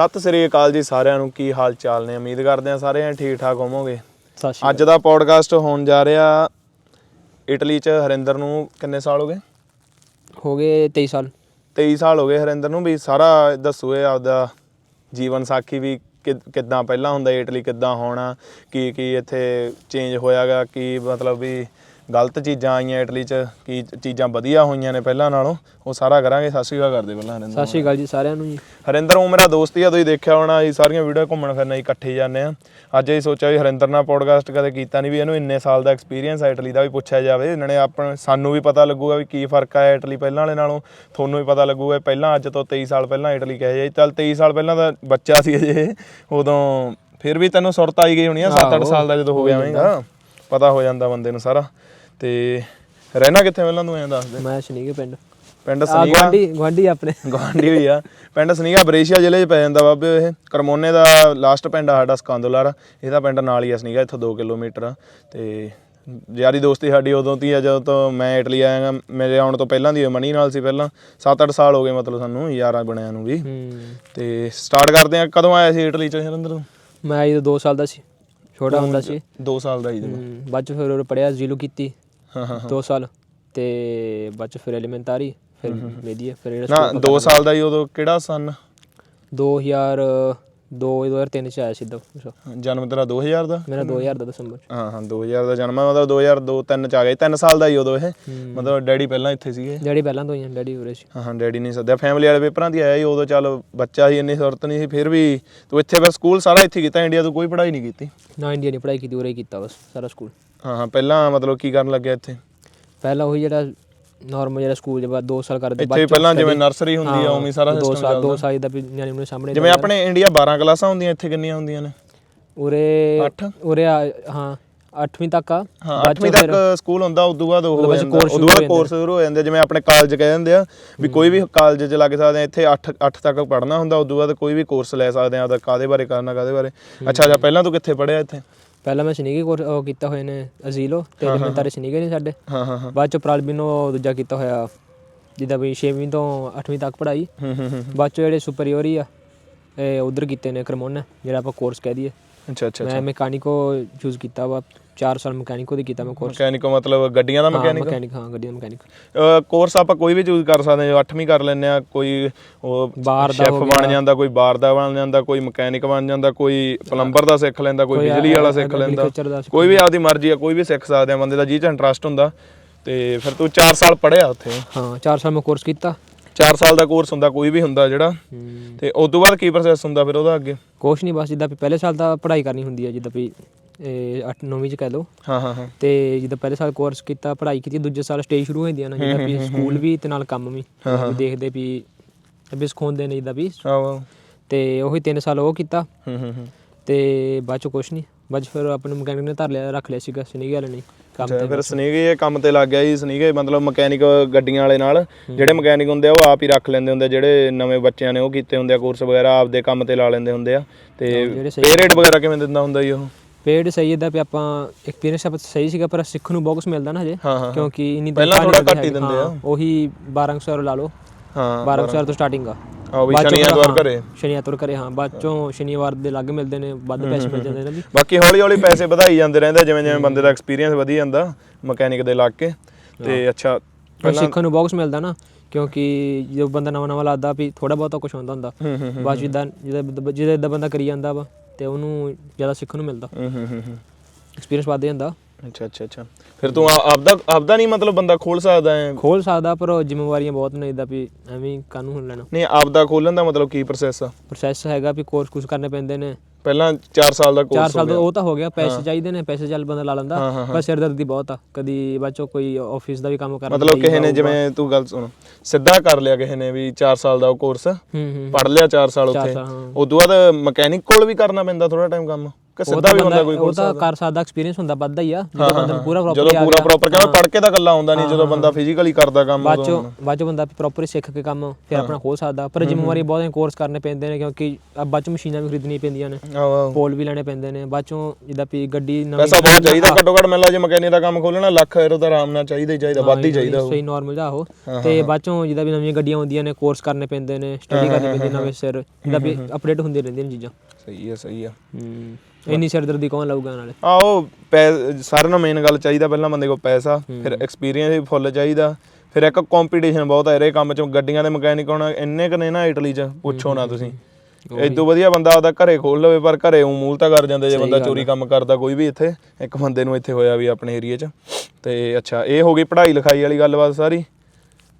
ਸਤਿ ਸ੍ਰੀ ਅਕਾਲ ਜੀ ਸਾਰਿਆਂ ਨੂੰ ਕੀ ਹਾਲ ਚਾਲ ਨੇ? ਉਮੀਦ ਕਰਦੇ ਹਾਂ ਸਾਰੇ ਠੀਕ ਠਾਕ ਹੋਵੋਗੇ। ਸਤਿ ਸ਼੍ਰੀ ਅੱਜ ਦਾ ਪੋਡਕਾਸਟ ਹੋਣ ਜਾ ਰਿਹਾ ਇਟਲੀ ਚ ਹਰਿੰਦਰ ਨੂੰ ਕਿੰਨੇ ਸਾਲ ਹੋ ਗਏ? ਅਕਾਲ ਹੋ ਗਏ 23 ਸਾਲ। 23 ਸਾਲ ਹੋ ਗਏ ਹਰਿੰਦਰ ਨੂੰ ਵੀ ਸਾਰਾ ਦੱਸੋ ਇਹ ਆਪਦਾ ਜੀਵਨ ਸਾਖੀ ਵੀ ਕਿ- ਕਿੱਦਾਂ ਪਹਿਲਾਂ ਹੁੰਦਾ ਇਟਲੀ ਕਿੱਦਾਂ ਹੋਣਾ ਕੀ ਕੀ ਇੱਥੇ ਚੇਂਜ ਹੋਇਆਗਾ ਕੀ ਮਤਲਬ ਵੀ ਗਲਤ ਚੀਜ਼ਾਂ ਆਈਆਂ ਇਟਲੀ ਚ ਕੀ ਚੀਜ਼ਾਂ ਵਧੀਆ ਹੋਈਆਂ ਨੇ ਪਹਿਲਾਂ ਨਾਲੋਂ ਉਹ ਸਾਰਾ ਕਰਾਂਗੇ। ਸਤਿ ਸ਼੍ਰੀ ਅਕਾਲ ਕਰਦੇ ਪਹਿਲਾਂ ਹਰਿੰਦਰ ਸਤਿ ਸ਼੍ਰੀ ਅਕਾਲ ਜੀ ਸਾਰਿਆਂ ਨੂੰ ਜੀ। ਹਰਿੰਦਰ ਉਹ ਮੇਰਾ ਦੋਸਤ ਹੀ ਆ ਤੁਸੀਂ ਦੇਖਿਆ ਹੋਣਾ ਅਸੀਂ ਸਾਰੀਆਂ ਵੀਡੀਓ ਘੁੰਮਣ ਫਿਰਨ ਅਸੀਂ ਇਕੱਠੇ ਜਾਂਦੇ ਆ ਅੱਜ ਅਸੀਂ ਸੋਚਿਆ ਵੀ ਹਰਿੰਦਰ ਨਾਲ ਪੋਡਕਾਸਟ ਕਦੇ ਕੀਤਾ ਨਹੀਂ ਵੀ ਇਹਨੂੰ ਇੰਨੇ ਸਾਲ ਦਾ ਐਕਸਪੀਰੀਅੰਸ ਹੈ ਇਟਲੀ ਦਾ ਵੀ ਪੁੱਛਿਆ ਜਾਵੇ। ਇਹਨਾਂ ਨੇ ਆਪਾਂ ਸਾਨੂੰ ਵੀ ਪਤਾ ਲੱਗੂਗਾ ਵੀ ਕੀ ਫ਼ਰਕ ਆ ਇਟਲੀ ਪਹਿਲਾਂ ਵਾਲੇ ਨਾਲੋਂ। ਤੁਹਾਨੂੰ ਵੀ ਪਤਾ ਲੱਗੂਗਾ ਪਹਿਲਾਂ ਅੱਜ ਤੋਂ 23 ਸਾਲ ਪਹਿਲਾਂ ਇਟਲੀ ਕਹੇ ਜਾਈ ਚੱਲ 23 ਸਾਲ ਪਹਿਲਾਂ ਤਾਂ ਬੱਚਾ ਸੀ ਅਜੇ ਉਦੋਂ ਫਿਰ ਵੀ ਤੈਨੂੰ ਸੁਰਤ ਆਈ ਗਈ ਹੋਣੀ ਆ 7-8 ਸਾਲ ਦਾ ਜਦੋਂ ਹੋ ਗਿਆ ਹੋਵੇਗਾ ਪਤਾ ਹੋ ਜਾਂਦਾ ਬੰਦੇ ਨੂੰ ਸਾਰਾ। ਤੇ ਰਹਿਣਾ ਕਿੱਥੇ ਪਹਿਲਾਂ ਤੂੰ ਐਂ ਦੱਸ ਦੇ? ਮੈਂ ਸ਼ਨੀਕੇ ਪਿੰਡ। ਪਿੰਡ ਸਨੀਗਾ? ਗਵਾਂਢੀ ਗਵਾਂਢੀ ਆਪਣੇ। ਗਵਾਂਢੀ ਹੋਈ ਆ। ਪਿੰਡ ਸਨੀਗਾ ਬਰੇਸ਼ੀਆ ਜ਼ਿਲ੍ਹੇ 'ਚ ਪੈ ਜਾਂਦਾ ਬਾਬੇ ਇਹ। ਕਰਮੋਨੇ ਦਾ ਲਾਸਟ ਪਿੰਡ ਆ ਸਾਡਾ ਸਕੰਦੋਲਰ। ਇਹਦਾ ਪਿੰਡ ਨਾਲ ਹੀ ਆ ਸਨੀਗਾ ਇੱਥੋਂ 2 ਕਿਲੋਮੀਟਰ। ਆ ਤੇ ਯਾਰੀ ਦੋਸਤੀ ਸਾਡੀ ਉਦੋਂ ਦੀ ਆ ਜਦੋਂ ਤੋਂ ਮੈਂ ਇਟਲੀ ਆਇਆ ਮੇਰੇ ਆਉਣ ਤੋਂ ਪਹਿਲਾਂ ਦੀ ਮਨੀ ਨਾਲ ਸੀ ਪਹਿਲਾਂ। 7-8 ਸਾਲ ਹੋ ਗਏ ਮਤਲਬ ਸਾਨੂੰ ਯਾਰਾਂ ਬਣਿਆ ਨੂੰ ਵੀ। ਤੇ ਸਟਾਰਟ ਕਰਦੇ ਆ ਕਦੋਂ ਆਇਆ ਸੀ ਇਟਲੀ 'ਚ ਹਰਿੰਦਰ ਤੂੰ? ਮੈਂ ਜਦੋਂ 2 ਸਾਲ ਦਾ ਸੀ। ਛੋਟਾ ਹੁੰਦਾ ਸੀ। 2 ਸਾਲ ਦਾ ਹੀ ਜਦੋਂ ਬਾਅਦ ਚ ਫਿਰ ਉਹ ਪੜਿਆ ਜ਼ੀਲੋ ਕੀਤੀ। ਹਾਂ ਹਾਂ 2 ਸਾਲ ਤੇ ਬਾਅਦ ਚ ਫਿਰ ਐਲੀਮੈਂਟਰੀ ਫਿਰ ਮੇਦੀਆ ਫਿਰ ਜਿਹੜਾ ਨਾ 2 ਸਾਲ ਦਾ ਹੀ ਉਦੋਂ ਕਿਹੜਾ ਸਨ? 2002 2003 ਚ ਆਇਆ ਸਿੱਧਾ ਜਨਮ ਤੇਰਾ 2000 ਦਾ? ਮੇਰਾ 2000 ਦਾ ਦਸੰਬਰ ਚ। ਹਾਂ ਹਾਂ 2000 ਦਾ ਜਨਮ ਆ, ਮਤਲਬ 2002 3 ਚ ਆ ਗਏ 3 ਸਾਲ ਦਾ ਹੀ ਉਦੋਂ ਇਹ। ਮਤਲਬ ਡੈਡੀ ਪਹਿਲਾਂ ਇੱਥੇ ਸੀਗੇ। ਡੈਡੀ ਪਹਿਲਾਂ ਤੋਂ ਹੀ ਆ ਡੈਡੀ ਉਰੇ ਸੀ। ਹਾਂ ਹਾਂ ਡੈਡੀ ਨਹੀਂ ਸੱਦਿਆ। ਫੈਮਿਲੀ ਵਾਲੇ ਪੇਪਰਾਂ ਦੀ ਆਇਆ ਸੀ ਉਦੋਂ ਚੱਲ ਬੱਚਾ ਸੀ ਇੰਨੀ ਸੁਰਤ ਨਹੀਂ ਸੀ ਫਿਰ ਵੀ ਤੂੰ ਇੱਥੇ ਫਿਰ ਸਕੂਲ ਸਾਰਾ ਇੱਥੇ ਕੀਤਾ ਇੰਡੀਆ ਤੋਂ ਕੋਈ ਪੜ੍ਹਾਈ ਨਹੀਂ ਕੀਤੀ? ਨਾ ਇੰਡੀਆ ਨਹੀਂ ਪੜ੍ਹਾਈ ਕੀਤੀ ਉਰੇ ਹੀ ਕੀਤਾ ਬਸ ਸਾਰਾ ਸਕੂਲ ਹਾਂ ਹਾਂ ਪਹਿਲਾਂ ਮਤਲਬ ਕੀ ਕਰਨ ਲੱਗਿਆ ਇੱਥੇ? ਪਹਿਲਾਂ ਉਹੀ ਜਿਹੜਾ ਨਾਰਮਲ ਜਿਹੜਾ ਸਕੂਲ ਦੇ ਬਾਅਦ 2 ਸਾਲ ਕਰਦੇ ਇੱਥੇ ਪਹਿਲਾਂ ਜਿਵੇਂ ਨਰਸਰੀ ਹੁੰਦੀ ਆ ਉਵੇਂ ਹੀ ਸਾਰਾ 2 ਸਿਸਟਮ ਸਾਲ 2 ਚੱਲਦਾ ਸਾਲ ਦਾ ਵੀ ਨਿਆਣੇ ਨੂੰ ਸਾਹਮਣੇ ਜਿਵੇਂ ਆਪਣੇ ਇੰਡੀਆ 12 ਕਲਾਸਾਂ ਹੁੰਦੀਆਂ ਇੱਥੇ ਕਿੰਨੀਆਂ ਹੁੰਦੀਆਂ ਨੇ? ਉਰੇ ਅੱਠ? ਉਰੇ ਆ- ਹਾਂ 8ਵੀਂ ਤੱਕ ਆ। ਹਾਂ 8ਵੀਂ ਤੱਕ ਸਕੂਲ ਹੁੰਦਾ ਉਦੋਂ ਬਾਅਦ ਉਹ ਹੋ ਜਾਂਦਾ ਉਦੋਂ ਬਾਅਦ ਕੋਰਸ ਸ਼ੁਰੂ ਹੋ ਜਾਂਦੇ ਜਿਵੇਂ ਆਪਣੇ ਕਾਲਜ ਕਹਿ ਦਿੰਦੇ ਆ ਵੀ ਕੋਈ ਵੀ ਕਾਲਜ ਚ ਲੱਗ ਸਕਦੇ ਆ ਇੱਥੇ 8 8 ਤੱਕ ਪੜ੍ਹਨਾ ਹੁੰਦਾ ਉਦੋਂ ਬਾਅਦ ਕੋਈ ਵੀ ਕੋਰਸ ਲੈ ਸਕਦੇ ਆ ਉਹਦਾ ਕਾਦੇ ਬਾਰੇ ਕਰਨਾ ਕਾਦੇ ਬਾਰੇ। ਅੱਛਾ ਅੱਛਾ ਪਹਿਲਾਂ ਤੂੰ ਕਿੱਥੇ ਪੜ੍ਹਿਆ ਇੱਥੇ? ਪਹਿਲਾਂ ਮੈਂ ਸ਼ਨੀਗੇ ਉਹ ਕੀਤਾ ਹੋਏ ਨੇ ਅਜ਼ੀਲੋ ਤੇ ਐਲੀਮੈਂਟਰੀ ਸ਼ਨੀਗੇ ਨੇ ਸਾਡੇ। ਹਾਂ ਹਾਂ ਹਾਂ। ਬਾਅਦ ਚ ਪ੍ਰਾਲਬਿਨੋ ਦੂਜਾ ਕੀਤਾ ਹੋਇਆ ਜਿੱਦਾਂ ਵੀ 6ਵੀਂ ਤੋਂ 8ਵੀਂ ਤੱਕ ਪੜ੍ਹਾਈ। ਹੂੰ ਹੂੰ ਹੂੰ ਬਾਅਦ ਚ ਜਿਹੜੇ ਸੁਪਰੀਓਰੀ ਆ ਇਹ ਉਧਰ ਕੀਤੇ ਨੇ ਕਰਮੋਨ ਜਿਹੜਾ ਆਪਾਂ ਕੋਰਸ ਕਹਿ ਦਈਏ। ਅੱਛਾ ਅੱਛਾ ਮੈਂ ਮੈਕੈਨਿਕੋ ਚੂਜ਼ ਕੀਤਾ ਵਾ। 4 ਸਾਲ ਮੈਕੈਨਿਕੋ ਦੀ ਕੀਤਾ ਮੈਂ ਕੋਰਸ ਮਕੈਨਿਕ ਮਤਲਬ ਗੱਡੀਆਂ ਦਾ ਮਕੈਨਿਕ? ਮੈਕੈਨਿਕ ਹਾਂ ਗੱਡੀ ਦਾ ਮੈਕੈਨਿਕ। ਕੋਰਸ ਆਪਾਂ ਕੋਈ ਵੀ ਚੂਜ਼ ਕਰ ਸਕਦੇ ਹਾਂ 8ਵੀਂ ਕਰ ਲੈਂਦੇ ਆ ਕੋਈ ਉਹ ਬਾਰ ਦਾ ਸ਼ੈਫ ਬਣ ਜਾਂਦਾ ਕੋਈ ਬਾਰ ਦਾ ਬਣ ਜਾਂਦਾ ਕੋਈ ਮਕੈਨਿਕ ਬਣ ਜਾਂਦਾ ਕੋਈ ਪਲੰਬਰ ਦਾ ਸਿੱਖ ਲੈਂਦਾ ਕੋਈ ਬਿਜਲੀ ਵਾਲਾ ਸਿੱਖ ਲੈਂਦਾ। agriculture ਦਾ ਕੋਈ ਵੀ ਆਪਦੀ ਮਰਜ਼ੀ ਆ ਕੋਈ ਵੀ ਸਿੱਖ ਸਕਦੇ ਆ ਬੰਦੇ ਦਾ ਜੀ ਚ ਇੰਟਰਸਟ ਹੁੰਦਾ। ਤੇ ਫਿਰ ਤੂੰ 4 ਸਾਲ ਪੜ੍ਹਿਆ ਉੱਥੇ। ਹਾਂ 4 ਸਾਲ ਮੈਂ ਕੋਰਸ ਕੀਤਾ। 4 ਸਾਲ ਦਾ ਕੋਰਸ ਹੁੰਦਾ ਕੋਈ ਵੀ ਹੁੰਦਾ ਜਿਹੜਾ। ਤੇ ਉਸ ਤੋਂ ਬਾਅਦ ਕੀ ਪ੍ਰੋਸੈਸ ਹੁੰਦਾ ਫਿਰ ਉਹਦਾ ਅੱਗੇ? ਕੁਛ ਨਹੀਂ ਬਸ ਜਿੱਦਾਂ ਵੀ ਪਹਿਲੇ ਸਾਲ ਤਾਂ ਪੜ੍ਹਾਈ ਕਰਨੀ ਹੁੰਦੀ ਹੈ ਜਿੱਦਾਂ ਵੀ 8 9ਵੀਂ ਚ ਕਹਿ ਲਓ। ਹਾਂ ਹਾਂ ਹਾਂ। ਤੇ ਜਿੱਦਾਂ ਪਹਿਲੇ ਸਾਲ ਕੋਰਸ ਕੀਤਾ ਪੜ੍ਹਾਈ ਕੀਤੀ ਦੂਜੇ ਸਾਲ ਸਟੇਜ ਸ਼ੁਰੂ ਹੋ ਜਾਂਦੀਆਂ ਨਾ ਜਿੱਦਾਂ ਵੀ ਸਕੂਲ ਵੀ ਤੇ ਨਾਲ ਕੰਮ ਵੀ। ਵੀ ਦੇਖਦੇ ਵੀ ਵੀ ਸਿਖਾਉਂਦੇ ਨੇ ਜਿੱਦਾਂ ਵੀ। ਆਹੋ ਤੇ ਉਹੀ 3 ਸਾਲ ਉਹ ਕੀਤਾ। ਹੂੰ ਹੂੰ ਹੂੰ। ਤੇ ਬਾਅਦ ਚ ਕੁਛ ਨਹੀਂ ਬਾਅਦ 'ਚ ਫਿਰ ਆਪਣੇ ਮਕੈਨਿਕ ਨੇ ਧਰ ਲਿਆ ਰੱਖ ਲਿਆ ਸੀਗਾ ਸਨੀਗੇ ਵਾਲੇ ਨੇ। ਕੰਮ ਤੇ ਫਿਰ ਸਨੀਗੇ ਇਹ ਕੰਮ ਤੇ ਲੱਗ ਗਿਆ ਜੀ ਸਨੀਗੇ ਮਤਲਬ ਮਕੈਨਿਕ ਗੱਡੀਆਂ ਵਾਲੇ ਨਾਲ। ਜਿਹੜੇ ਮਕੈਨਿਕ ਹੁੰਦੇ ਆ ਉਹ ਆਪ ਹੀ ਰੱਖ ਲੈਂਦੇ ਹੁੰਦੇ ਆ, ਜਿਹੜੇ ਨਵੇਂ ਬੱਚਿਆਂ ਨੇ ਉਹ ਕੀਤੇ ਹੁੰਦੇ ਆ ਕੋਰਸ ਵਗੈਰਾ ਆਪਦੇ ਕੰਮ ਤੇ ਲਾ ਲੈਂਦੇ ਹੁੰਦੇ ਆ। ਤੇ ਪੇ ਰੇਟ ਵਗੈਰਾ ਕਿਵੇਂ ਦਿੰਦਾ ਹੁੰਦਾ ਜੀ ਉਹ? ਪੇਡ ਸਹੀ ਇਦਾਂ ਵੀ ਆਪਾਂ ਐਕਸਪੀਰੀਅੰਸ ਆਪਾਂ ਸਹੀ ਸੀਗਾ ਪਰ ਸਿੱਖਣ ਨੂੰ ਬਹੁਤ ਕੁਝ ਮਿਲਦਾ ਨਾ ਹਜੇ ਹਾਂ ਹਾਂ। ਕਿਉਂਕਿ ਇੰਨੀ ਪਹਿਲਾਂ ਤਨਖਾਹ ਥੋੜ੍ਹਾ ਘੱਟ ਹੀ। ਦਿੰਦੇ ਆ। ਹਾਂ, ਉਹੀ 1200 ਲਾ ਲਓ। ਹਾਂ 1200 ਤੋਂ ਸਟਾਰਟਿੰਗ ਆ। ਆਹ ਵੀ ਬਾਅਦ ਚੋਂ ਸ਼ਨੀ ਐਤਵਾਰ ਹਾਂ, ਘਰੇ। ਸ਼ਨੀ ਐਤਵਾਰ ਘਰੇ ਹਾਂ ਬਾਅਦ ਚੋਂ ਸ਼ਨੀਵਾਰ ਦੇ ਲੱਗ ਮਿਲਦੇ ਨੇ ਵੱਧ ਪੈਸੇ ਮਿਲ ਜਾਂਦੇ ਨੇ ਵੀ ਬਾਕੀ ਹੌਲੀ ਹੌਲੀ ਪੈਸੇ ਵਧਾਈ ਜਾਂਦੇ ਰਹਿੰਦੇ ਜਿਵੇਂ ਜਿਵੇਂ ਬੰਦੇ ਦਾ ਐਕਸਪੀਰੀਅੰਸ ਵਧੀ ਜਾਂਦਾ ਮਕੈਨਿਕ ਦੇ ਲੱਗ ਕੇ ਤੇ ਅੱਛਾ ਪਰ ਸਿੱਖਣ ਨੂੰ ਬਹੁਤ ਕੁਝ ਮਿਲਦਾ ਨਾ ਕਿਉਂਕਿ ਜਦੋਂ ਬੰਦਾ ਨਵਾਂ ਨਵਾਂ ਲੱਗਦਾ ਵੀ ਥੋੜਾ ਬਹੁਤਾ ਕੁਝ ਹੁੰਦਾ। ਹੁੰਦਾ ਬਾਅਦ ਜਿੱਦਾਂ ਜਿਹਦਾ ਜਿਹਦਾ ਇਦਾਂ ਬੰਦਾ ਕਰੀ ਜਾਂਦਾ ਵਾ। ਤੇ ਉਹਨੂੰ ਜ਼ਿਆਦਾ ਸਿੱਖਣ ਨੂੰ ਮਿਲਦਾ। ਹੂੰ ਹੂੰ ਹੂੰ ਐਕਸਪੀਰੀਅੰਸ ਵੱਧ ਜਾਂਦਾ। ਅੱਛਾ ਅੱਛਾ ਅੱਛਾ। ਫਿਰ ਤੂੰ ਆ- ਆਪਦਾ ਆਪਦਾ ਨਹੀਂ ਮਤਲਬ ਬੰਦਾ ਖੋਲ ਸਕਦਾ ਹੈ ਖੋਲ ਸਕਦਾ ਪਰ ਉਹ ਜ਼ਿੰਮੇਵਾਰੀਆਂ ਬਹੁਤ ਨੇ ਇਦਾਂ ਵੀ ਐਵੇਂ ਹੀ ਕਾਨੂੰ ਹੁਣ ਲੈਣਾ। ਨਹੀਂ ਆਪਦਾ ਖੋਲਣ ਦਾ ਮਤਲਬ ਕੀ ਪ੍ਰੋਸੈਸ ਆ? ਪ੍ਰੋਸੈਸ ਹੈਗਾ ਵੀ ਕੋਰਸ ਕੁਝ ਕਰਨੇ ਪੈਂਦੇ ਨੇ। ਪਹਿਲਾਂ 4 ਸਾਲ ਦਾ 4 ਕੋਰਸ ਸਾਲ ਦਾ ਉਹ ਤਾਂ ਹੋ ਗਿਆ ਪੈਸੇ ਚਾਹੀਦੇ ਨੇ ਪੈਸੇ ਚੱਲ ਬੰਦਾ ਲਾ ਲੈਂਦਾ। ਪਰ ਸਿਰਦਰਦੀ ਬਹੁਤ ਆ ਕਦੀ ਬਾਚੋ ਕੋਈ ਆਫਿਸ ਦਾ ਵੀ ਕੰਮ ਕਰਨਾ ਮਤਲਬ ਕਿਸੇ ਨੇ ਜਿਵੇਂ ਤੂੰ ਗੱਲ ਸੁਣ ਸਿੱਧਾ ਕਰ ਲਿਆ ਕਿਸੇ ਨੇ ਵੀ 4 ਸਾਲ ਦਾ ਉਹ ਕੋਰਸ ਪੜ ਲਿਆ 4 ਸਾਲ ਉੱਥੇ। ਸਾਲ। ਉਦੋਂ ਬਾਅਦ ਮਕੈਨਿਕ ਕੋਲ ਵੀ ਕਰਨਾ ਪੈਂਦਾ ਥੋੜਾ ਟਾਈਮ ਕੰਮ। ਕਿ ਸਿੱਧਾ ਵੀ ਹੁੰਦਾ ਕੋਈ ਉਹ ਤਾਂ ਕਰ ਸਕਦਾ ਐਕਸਪੀਰੀਅੰਸ ਹੁੰਦਾ ਵੱਧਦਾ ਹੀ ਆ। ਜਦੋਂ ਬੰਦੇ ਨੂੰ ਪੂਰਾ ਜਦੋਂ ਪ੍ਰੋਪਰ ਆ। ਪੂਰਾ ਪ੍ਰੋਪਰ ਕਹਿੰਦਾ ਪੜ ਕੇ ਤਾਂ ਗੱਲਾਂ ਆਉਂਦਾ ਨਹੀਂ ਜਦੋਂ ਬੰਦਾ ਫਿਜ਼ੀਕਲੀ ਕਰਦਾ ਕੰਮ ਬਾਅਦ ਚੋਂ ਬਾਅਦ ਚੋਂ ਬੰਦਾ ਪ੍ਰੋਪਰ ਸਿੱਖ ਕੇ ਕੰਮ ਫਿਰ ਆਪਣਾ ਖੋਲ ਸਕਦਾ। ਪਰ ਜ਼ਿੰਮੇਵਾਰੀ ਬਹੁਤ ਕੋਰਸ ਕਰਨੇ ਪੈਂਦੇ ਨੇ ਕਿਉਂਕਿ ਬਾਅਦ ਚੋਂ ਮਸ਼ੀਨਾਂ ਵੀ ਖਰੀਦਣੀਆਂ ਪੈਂਦੀਆਂ ਨੇ। ਪੋਲ ਵੀ ਲੈਣੇ ਪੈਂਦੇ ਨੇ। ਬਾਅਦ ਚੋਂ ਜਿੱਦਾਂ ਵੀ ਗੱਡੀ ਨਵੀਂ ਪੈਸਾ ਬਹੁਤ ਚਾਹੀਦਾ ਘੱਟੋ ਘੱਟ। ਮੈਨੂੰ ਲਾ ਜੇ ਮਕੈਨਿਕ ਦਾ ਕੰਮ ਖੋਲਣਾ ਲੱਖ ਯੂਰੋ ਤਾਂ ਆਰਾਮ ਨਾਲ ਚਾਹੀਦਾ ਹੀ ਚਾਹੀਦਾ ਵੱਧ ਹੀ ਚਾਹੀਦਾ ਸਹੀ ਨਾਰਮਲ ਜਾ ਉਹ। ਤੇ ਬਾਅਦ ਚੋਂ ਜਿੱਦਾਂ ਵੀ ਨਵੀਆਂ ਗੱਡੀਆਂ ਆਉਂਦੀਆਂ ਨੇ ਕੋਰਸ ਕਰਨੇ ਪੈਂਦੇ ਨੇ ਸਟੱਡੀ ਕਰਨੀ ਪੈਂਦੀ ਨਵੇਂ ਸਿਰ। ਜਿੱਦਾਂ ਵੀ ਅਪਡੇਟ ਹੁੰਦੀਆਂ ਰਹਿੰਦੀਆਂ ਨੇ ਚੀਜ਼ਾਂ। ਸਹੀ ਹੈ ਸਹੀ ਹੈ ਹੂੰ। ਇੰਨੀ ਸਿਰਦਰਦੀ ਕੌਣ ਲਾਊਗਾ ਨਾਲੇ? ਪੈ ਸਾਰਿਆਂ ਨੂੰ ਮੇਨ ਗੱਲ ਚਾਹੀਦਾ ਪਹਿਲਾਂ ਬੰਦੇ ਕੋਲ ਪੈਸਾ ਫਿਰ ਐਕਸਪੀਰੀਅੰਸ ਵੀ ਫੁੱਲ ਚਾਹੀਦਾ। ਫਿਰ ਇੱਕ ਕੰਪੀਟੀਸ਼ਨ ਬਹੁਤ ਹੈ ਇਹਦੇ ਕੰਮ ਚ ਗੱਡੀਆਂ ਦੇ ਮਕੈਨਿਕ ਹੁਣ ਇੰਨੇ ਕ ਨੇ ਨਾ ਇਟਲੀ ਚ ਪੁੱਛੋ ਨਾ ਤੁਸੀਂ। ਇਦੋਂ ਵਧੀਆ ਬੰਦਾ ਆਪਦਾ ਘਰੇ ਖੋਲ ਲਵੇ ਪਰ ਘਰੇ ਉਹ ਮੂਲ ਤਾਂ ਕਰ ਜਾਂਦੇ ਜੇ ਬੰਦਾ ਚੋਰੀ ਕੰਮ ਕਰਦਾ ਕੋਈ ਵੀ ਇੱਥੇ। ਇੱਕ ਬੰਦੇ ਨੂੰ ਇੱਥੇ ਹੋਇਆ ਵੀ ਆਪਣੇ ਏਰੀਆ 'ਚ। ਤੇ ਅੱਛਾ ਇਹ ਹੋ ਗਈ ਪੜ੍ਹਾਈ ਲਿਖਾਈ ਵਾਲੀ ਗੱਲਬਾਤ ਸਾਰੀ।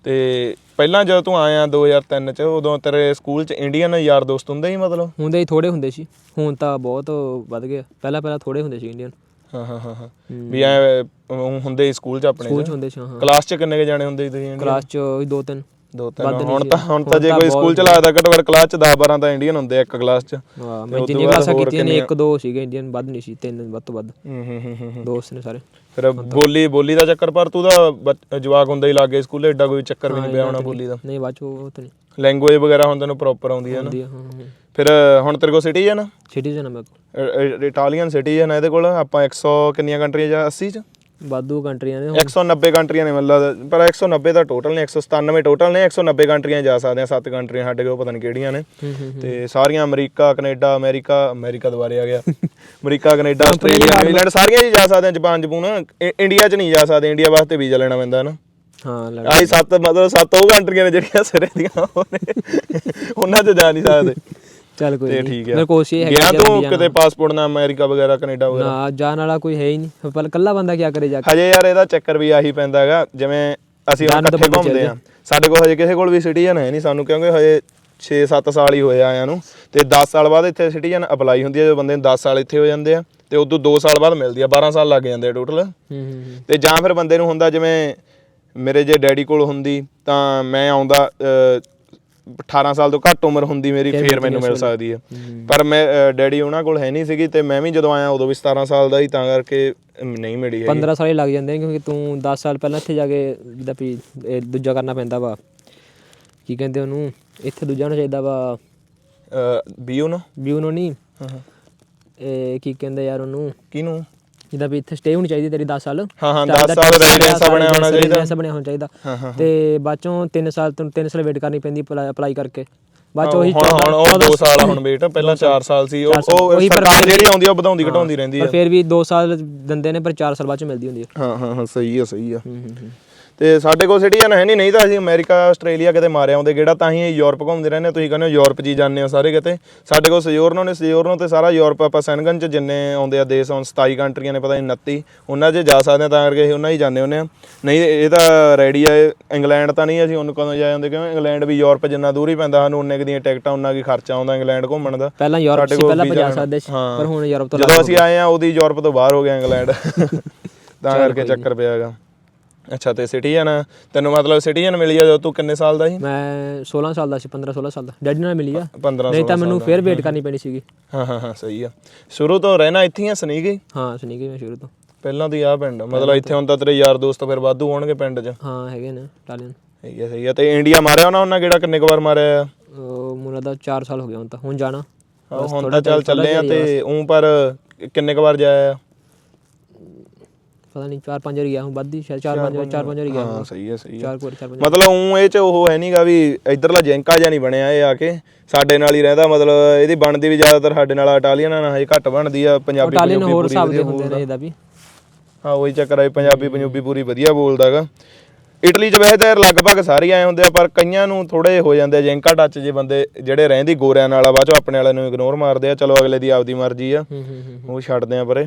ਤੇ ਪਹਿਲਾਂ ਜਦੋਂ ਤੂੰ ਆਇਆ 2003 ਚ ਉਦੋਂ ਤੇਰੇ ਸਕੂਲ ਚ ਇੰਡੀਅਨ ਯਾਰ ਦੋਸਤ ਹੁੰਦੇ ਸੀ ਮਤਲਬ? ਹੁੰਦੇ ਹੀ ਥੋੜੇ ਹੁੰਦੇ ਸੀ। ਹੁਣ ਤਾਂ ਬਹੁਤ ਵੱਧ ਗਏ। ਪਹਿਲਾਂ ਪਹਿਲਾਂ ਥੋੜੇ ਹੁੰਦੇ ਸੀ ਇੰਡੀਅਨ ਹਾਂ ਹਾਂ ਹਾਂ ਹਾਂ। ਵੀ ਐ ਹੁੰਦੇ ਸੀ ਸਕੂਲ ਚ ਆਪਣੇ ਸਕੂਲ ਚ ਚ? ਹੁੰਦੇ ਸੀ ਹਾਂ ਕਲਾਸ ਚ ਕਿੰਨੇ ਕੇ ਜਾਣੇ ਹੁੰਦੇ ਸੀ ਤੁਸੀਂ? ਕਲਾਸ ਚ ਦੋ ਤਿੰਨ। ਦੋ ਤਿੰਨ ਹੁਣ ਤਾਂ ਹੁਣ ਤਾਂ ਜੇ ਕੋਈ ਸਕੂਲ ਚ ਲਾਦਾ ਘੱਟੋ ਘੱਟ ਕਲਾਸ ਚ 10 12 ਤਾਂ ਇੰਡੀਅਨ ਹੁੰਦੇ ਆ ਇੱਕ ਕਲਾਸ ਚ। ਹਾਂ ਮੈਂ ਜਿੰਨੀ ਕਲਾਸਾਂ ਕੀਤੀਆਂ ਨੇ ਇੱਕ ਦੋ ਸੀਗੇ ਇੰਡੀਅਨ ਵੱਧ ਨਹੀਂ ਸੀ ਤਿੰਨ ਵੱਧ ਤੋਂ ਵੱਧ। ਹੂੰ ਹੂੰ ਹੂੰ ਹੂੰ। ਦੋਸਤ ਨੇ ਸਾਰੇ। ਫਿਰ ਬੋਲੀ ਬੋਲੀ ਦਾ ਚੱਕਰ ਪਰ ਤੂੰ ਦਾ ਜਵਾਕ ਹੁੰਦਾ ਹੀ ਲੱਗੇ ਸਕੂਲੇ ਏਡਾ ਕੋਈ ਚੱਕਰ ਵੀ ਨਹੀਂ ਪਿਆ ਹੋਣਾ ਬੋਲੀ ਦਾ। ਨਹੀਂ। ਬਾਅਦ ਚ ਉਹ ਤਾਂ ਨਹੀਂ। ਲੈਂਗੁਏਜ ਵਗੈਰਾ ਹੁਣ ਤੈਨੂੰ ਪ੍ਰੋਪਰ ਆਉਂਦੀ ਹੈ ਨਾ। ਹਾਂ ਹਾਂ ਫਿਰ ਹੁਣ ਤੇਰੇ ਕੋਲ ਸਿਟੀਜ਼ਨ ਸਿਟੀਜ਼ਨ ਆ ਮੇਰੇ ਕੋਲ। ਇਟਾਲੀਅਨ ਸਿਟੀਜ਼ਨ ਇਹਦੇ ਕੋਲ? ਆਪਾਂ 100 ਕਿੰਨੀਆਂ ਕੰਟਰੀਆਂ ਜਾਂ 80 ਚ? ਵਾਧੂ ਕੰਟਰੀਆਂ ਨੇ 190 ਕੰਟਰੀਆਂ ਨੇ ਮਤਲਬ ਪਰ 190 ਤਾਂ ਟੋਟਲ ਨੇ 197 ਟੋਟਲ ਨੇ 190 ਕੰਟਰੀਆਂ ਜਾ ਸਕਦੇ ਆ ਸੱਤ ਕੰਟਰੀਆਂ ਸਾਡੇ ਕੋਲ ਪਤਾ ਨਹੀਂ ਕਿਹੜੀਆਂ ਨੇ। ਤੇ ਸਾਰੀਆਂ ਅਮਰੀਕਾ ਕੈਨੇਡਾ ਅਮਰੀਕਾ ਅਮਰੀਕਾ ਦੁਬਾਰੇ ਆ ਗਿਆ। ਅਮਰੀਕਾ ਕੈਨੇਡਾ ਆਸਟ੍ਰੇਲੀਆ ਨਿਊਜ਼ੀਲੈਂਡ ਸਾਰੀਆਂ ਜੀ ਜਾ ਸਕਦੇ ਆ ਜਪਾਨ ਜਪੂਨ। ਇੰਡੀਆ 'ਚ ਨਹੀਂ ਜਾ ਸਕਦੇ ਇੰਡੀਆ ਵਾਸਤੇ ਵੀਜ਼ਾ ਲੈਣਾ ਪੈਂਦਾ ਨਾ ਹਾਂ ਲੈ ਆਹੀ ਸੱਤ ਮਤਲਬ ਸੱਤ ਉਹ ਕੰਟਰੀਆਂ ਨੇ ਜਿਹੜੀਆਂ ਸਿਰੇ ਦੀਆਂ ਉਹਨਾਂ 'ਚ ਜਾ ਨਹੀਂ ਸਕਦੇ। ਚੱਲ ਕੋਈ ਤੇ ਨਹੀਂ ਠੀਕ ਹੈ ਮੇਰੇ ਕੋਲ ਸੀ ਹੈਗਾ ਗਿਆ ਤੂੰ। ਕਿਤੇ ਪਾਸਪੋਰਟ ਨਾ ਅਮਰੀਕਾ ਵਗੈਰਾ ਕੈਨੇਡਾ ਵਗੈਰਾ? ਨਾ ਜਾਣ ਵਾਲਾ ਕੋਈ ਹੈ ਹੀ ਨਹੀਂ। ਪਰ ਕੱਲਾ ਬੰਦਾ ਕੀ ਕਰੇ ਜਾ ਕੇ? ਹਜੇ ਯਾਰ ਇਹਦਾ ਚੱਕਰ ਵੀ ਆਹੀ ਪੈਂਦਾ ਹੈਗਾ ਜਿਵੇਂ ਅਸੀਂ ਹੁਣ ਇਕੱਠੇ ਘੁੰਮਦੇ ਆ ਸਾਡੇ ਕੋਲ ਹਜੇ ਕਿਸੇ ਕੋਲ ਵੀ ਸਿਟੀਜ਼ਨ ਹੈ ਨਹੀਂ ਸਾਨੂੰ ਕਿਉਂਕਿ ਹਜੇ 6-7 ਸਾਲ ਹੀ ਹੋਏ ਆਇਆਂ ਨੂੰ। ਤੇ 10 ਸਾਲ ਬਾਅਦ ਇੱਥੇ ਸਿਟੀਜ਼ਨ ਅਪਲਾਈ ਹੁੰਦੀ ਹੈ ਜਦੋਂ ਬੰਦੇ ਨੂੰ 10 ਸਾਲ ਇੱਥੇ ਹੋ ਜਾਂਦੇ ਆ। ਤੇ ਉਦੋਂ 2 ਸਾਲ ਬਾਅਦ ਮਿਲਦੀ ਆ 12 ਸਾਲ ਲੱਗ ਜਾਂਦੇ ਆ ਟੋਟਲ ਹੂੰ ਹੂੰ ਹੂੰ। ਤੇ ਜਾਂ ਫਿਰ ਬੰਦੇ ਨੂੰ ਹੁੰਦਾ ਜਿਵੇਂ ਮੇਰੇ ਜੇ ਡੈਡੀ ਕੋਲ ਹੁੰਦੀ ਤਾਂ ਮੈਂ ਆਉਂਦਾ 18 ਸਾਲ ਤੋਂ ਘੱਟ ਉਮਰ ਹੁੰਦੀ ਮੇਰੀ ਫੇਰ ਮੈਨੂੰ ਮਿਲ ਸਕਦੀ ਹੈ। ਪਰ ਮੈਂ ਡੈਡੀ ਉਹਨਾਂ ਕੋਲ ਹੈ ਨਹੀਂ ਸੀਗੀ ਤੇ ਮੈਂ ਵੀ ਜਦੋਂ ਆਇਆ ਉਦੋਂ ਵੀ 17 ਸਾਲ ਦਾ ਹੀ ਤਾਂ ਕਰਕੇ ਨਹੀਂ ਮਿਲੀ ਹੈਗੀ। 15 ਸਾਲ ਹੀ ਲੱਗ ਜਾਂਦੇ ਨੇ ਕਿਉਂਕਿ ਤੂੰ 10 ਸਾਲ ਪਹਿਲਾਂ ਇੱਥੇ ਜਾ ਕੇ ਜਿੱਦਾਂ ਵੀ ਦੂਜਾ ਕਰਨਾ ਪੈਂਦਾ ਵਾ। ਕੀ ਕਹਿੰਦੇ ਉਹਨੂੰ? ਇੱਥੇ ਦੂਜਾ ਹੋਣਾ ਚਾਹੀਦਾ ਵਾ। ਬੀਯੂ ਨੂੰ? ਵੀ ਉਹਨੂੰ ਨਹੀਂ ਹਾਂ ਹਾਂ। ਇਹ ਕੀ ਕਹਿੰਦੇ ਯਾਰ ਉਹਨੂੰ? ਕਿਹਨੂੰ? ਜਿੱਦਾਂ ਵੀ ਇੱਥੇ ਸਟੇ ਹੋਣੀ ਚਾਹੀਦੀ ਤੇਰੀ 10 ਸਾਲ। ਹਾਂ ਹਾਂ ਚਾਰ 10 ਸਾਲ ਰੈਜ਼ੀਡੈਂਸ ਬਣਿਆ ਹੋਣਾ ਚਾਹੀਦਾ। residence ਬਣਿਆ ਹੋਣਾ ਚਾਹੀਦਾ। ਤੇ ਬਾਅਦ ਚੋਂ 3 ਸਾਲ ਤੈਨੂੰ 3 ਸਾਲ ਵੇਟ ਕਰਨੀ ਪੈਂਦੀ ਅਪਲਾਈ ਕਰਕੇ। ਬਾਅਦ ਚ ਉਹੀ ਹੁਣ ਹੁਣ ਉਹ 2 ਸਾਲ ਆ ਹੁਣ ਵੇਟ ਪਹਿਲਾਂ 4 ਸਾਲ। ਸੀ। ਉਹ ਪਰ ਸਰਕਾਰ ਜਿਹੜੀ ਆਉਂਦੀ ਆ ਉਹ ਵਧਾਉਂਦੀ ਘਟਾਉਂਦੀ ਰਹਿੰਦੀ ਪਰ ਆ ਫਿਰ ਵੀ 2 ਸਾਲ ਦਿੰਦੇ ਨੇ ਪਰ 4 ਸਾਲ ਬਾਅਦ ਚ ਮਿਲਦੀ ਹੁੰਦੀ ਹੈ ਹਾਂ ਹਾਂ ਹਾਂ ਸਹੀ ਆ ਸਹੀ ਆ। ਹੂੰ ਹੂੰ ਹੂੰ। ਤੇ ਸਾਡੇ ਕੋਲ ਸਿਟੀਜ਼ਨ ਹੈ ਨਹੀਂ ਨਹੀਂ ਤਾਂ ਅਸੀਂ ਅਮਰੀਕਾ ਆਸਟ੍ਰੇਲੀਆ ਕਿਤੇ ਮਾਰਿਆ ਆਉਂਦੇ ਗੇੜਾ ਤਾਂ ਹੀ ਯੂਰਪ ਘੁੰਮਦੇ ਰਹਿੰਦੇ। ਤੁਸੀਂ ਕਹਿੰਦੇ ਹੋ ਯੂਰਪ 'ਚ ਹੀ ਜਾਂਦੇ ਹੋ ਸਾਰੇ ਕਿਤੇ। ਸਾਡੇ ਕੋਲ ਸਜੋਰਨੋ ਨੇ ਸਜੋਰਨੋ ਤੇ ਸਾਰਾ ਯੂਰਪ ਆਪਾਂ ਸੈਨਗਨ 'ਚ ਜਿੰਨੇ ਆਉਂਦੇ ਆ ਦੇਸ਼ ਹੁਣ 27 ਕੰਟਰੀਆਂ ਨੇ ਪਤਾ ਨਹੀਂ 29 ਉਹਨਾਂ 'ਚ ਜਾ ਸਕਦੇ ਆ ਤਾਂ ਕਰਕੇ ਅਸੀਂ ਉਹਨਾਂ ਹੀ ਜਾਂਦੇ ਹੁੰਦੇ ਆ। ਨਹੀਂ ਇਹ ਤਾਂ ਰੈਡੀ ਆ ਇੰਗਲੈਂਡ ਤਾਂ ਨਹੀਂ ਅਸੀਂ ਉਹਨੂੰ ਕਦੋਂ ਜਾ ਜਾਂਦੇ ਕਿਉਂ? ਇੰਗਲੈਂਡ ਵੀ ਯੂਰਪ ਜਿੰਨਾ ਦੂਰ ਹੀ ਪੈਂਦਾ ਸਾਨੂੰ ਕੁ ਦੀਆਂ ਟਿਕਟਾਂ ਉਹਨਾਂ ਕੀ ਖਰਚਾ ਆਉਂਦਾ ਇੰਗਲੈਂਡ ਘੁੰਮਣ ਦਾ। ਪਹਿਲਾਂ ਯੂਰਪ ਸੀ ਪਹਿਲਾਂ ਭਜਾ ਸਕਦੇ ਸੀ। ਪਰ ਹੁਣ ਯੂਰਪ ਤੋਂ ਜਦੋਂ ਅਸੀਂ ਆਏ ਆ ਉਹਦੀ ਯੂਰਪ ਤੋਂ ਬਾਹਰ ਹੋ ਗਿਆ ਇੰਗਲੈਂਡ। ਤਾਂ ਕਰਕੇ ਚੱਕਰ ਪਿਆਗਾ ਅੱਛਾ ਤੇ ਸਿਟੀਜ਼ਨ ਤੈਨੂੰ ਮਤਲਬ ਸਿਟੀਜ਼ਨ ਮਿਲੀ ਆ ਜਦੋਂ ਤੂੰ ਕਿੰਨੇ ਸਾਲ ਦਾ ਸੀ? ਮੈਂ 16 ਸਾਲ ਦਾ ਸੀ 15 16 ਸਾਲ ਦਾ। ਡੈਡੀ ਨਾਲ ਮਿਲੀ ਆ। 15 ਨਹੀਂ ਤਾਂ ਮੈਨੂੰ ਫਿਰ ਵੇਟ ਕਰਨੀ ਪੈਣੀ ਸੀਗੀ। ਹਾਂ ਹਾਂ ਹਾਂ ਸਹੀ ਆ। ਸ਼ੁਰੂ ਤੋਂ ਰਹਿਣਾ ਇੱਥੇ ਹੀ ਆ ਸਨੀਕ ਹੀ ਗਈ ਮੈਂ ਸ਼ੁਰੂ ਤੋਂ। ਪਹਿਲਾਂ ਤੋਂ ਆ ਪਿੰਡ ਮਤਲਬ ਇੱਥੇ ਹੁਣ ਤਾਂ ਤੇਰੇ ਯਾਰ ਦੋਸਤ ਫਿਰ ਵਾਧੂ ਹੋਣਗੇ ਪਿੰਡ 'ਚ। ਹਾਂ ਹੈਗੇ ਨੇ ਇਟਾਲੀਅਨ ਸਹੀ ਆ ਸਹੀ ਆ। ਤੇ ਇੰਡੀਆ ਮਾਰਿਆ ਉਹਨਾਂ ਉਹਨਾਂ ਕਿਹੜਾ ਕਿੰਨੇ ਕੁ ਵਾਰ ਮਾਰਿਆ ਆ? ਮੁੰਡਾ ਦਾ 4 ਸਾਲ ਹੋ ਗਿਆ ਹੁਣ ਤਾਂ। ਹੁਣ ਜਾਣਾ। ਹੁਣ ਤਾਂ ਚੱਲ ਚੱਲੇ ਆ ਤੇ ਉਂ ਪਰ ਕਿੰਨੇ ਕੁ ਵਾਰ ਜਾਇਆ ਆ? ਪਤਾ ਨਹੀਂ 4-5 ਵਾਰੀ ਗਿਆ ਹੁਣ ਵੱਧ ਹੀ ਸ਼ਾਇਦ 4-5 ਵਾਰ 4-5 ਵਾਰੀ ਗਿਆ ਹਾਂ ਸਹੀ ਆ ਸਹੀ ਆ 4 ਵਾਰ 4-5 ਮਤਲਬ ਉਂ ਇਹ ਚ ਉਹ ਹੈ ਨਹੀਂਗਾ ਵੀ ਇਧਰਲਾ ਜੈਂਕਾ ਜਿਹਾ ਨਹੀਂ ਬਣਿਆ ਇਹ ਆ ਕੇ ਸਾਡੇ ਨਾਲ ਹੀ ਰਹਿੰਦਾ ਮਤਲਬ ਇਹਦੀ ਬਣਦੀ ਵੀ ਜ਼ਿਆਦਾਤਰ ਸਾਡੇ ਨਾਲ ਇਟਾਲੀਅਨ ਨਾਲ ਹਜੇ ਘੱਟ ਬਣਦੀ ਆ ਪੰਜਾਬੀ ਇਟਾਲੀਅਨ ਹੋਰ ਹਿਸਾਬ ਦੇ ਹੁੰਦੇ ਨੇ ਇਹਦਾ ਵੀ। ਹਾਂ ਉਹੀ ਚੱਕਰ ਆ ਪੰਜਾਬੀ ਪੰਜਾਬੀ ਪੂਰੀ ਵਧੀਆ ਬੋਲਦਾਗਾ ਇਟਲੀ 'ਚ ਵੈਸੇ ਤਾਂ ਲਗਭਗ ਸਾਰੇ ਹੀ ਆਏ ਹੁੰਦੇ ਆ ਪਰ ਕਈਆਂ ਨੂੰ ਥੋੜੇ ਹੋ ਜਾਂਦੇ ਆ ਜੈਂਕਾ ਟੱਚ ਜੇ ਬੰਦੇ ਜਿਹੜੇ ਰਹਿੰਦੀ ਗੋਰਿਆਂ ਨਾਲ ਆ ਬਾਅਦ ਚੋਂ ਆਪਣੇ ਵਾਲਿਆਂ ਨੂੰ ਇਗਨੋਰ ਮਾਰਦੇ ਆ ਚਲੋ ਅਗਲੇ ਦੀ ਆਪਦੀ ਮਰਜ਼ੀ ਆ। ਹੂੰ ਹੂੰ ਹੂੰ। ਉਹ ਛੱਡਦੇ ਆ ਪਰੇ।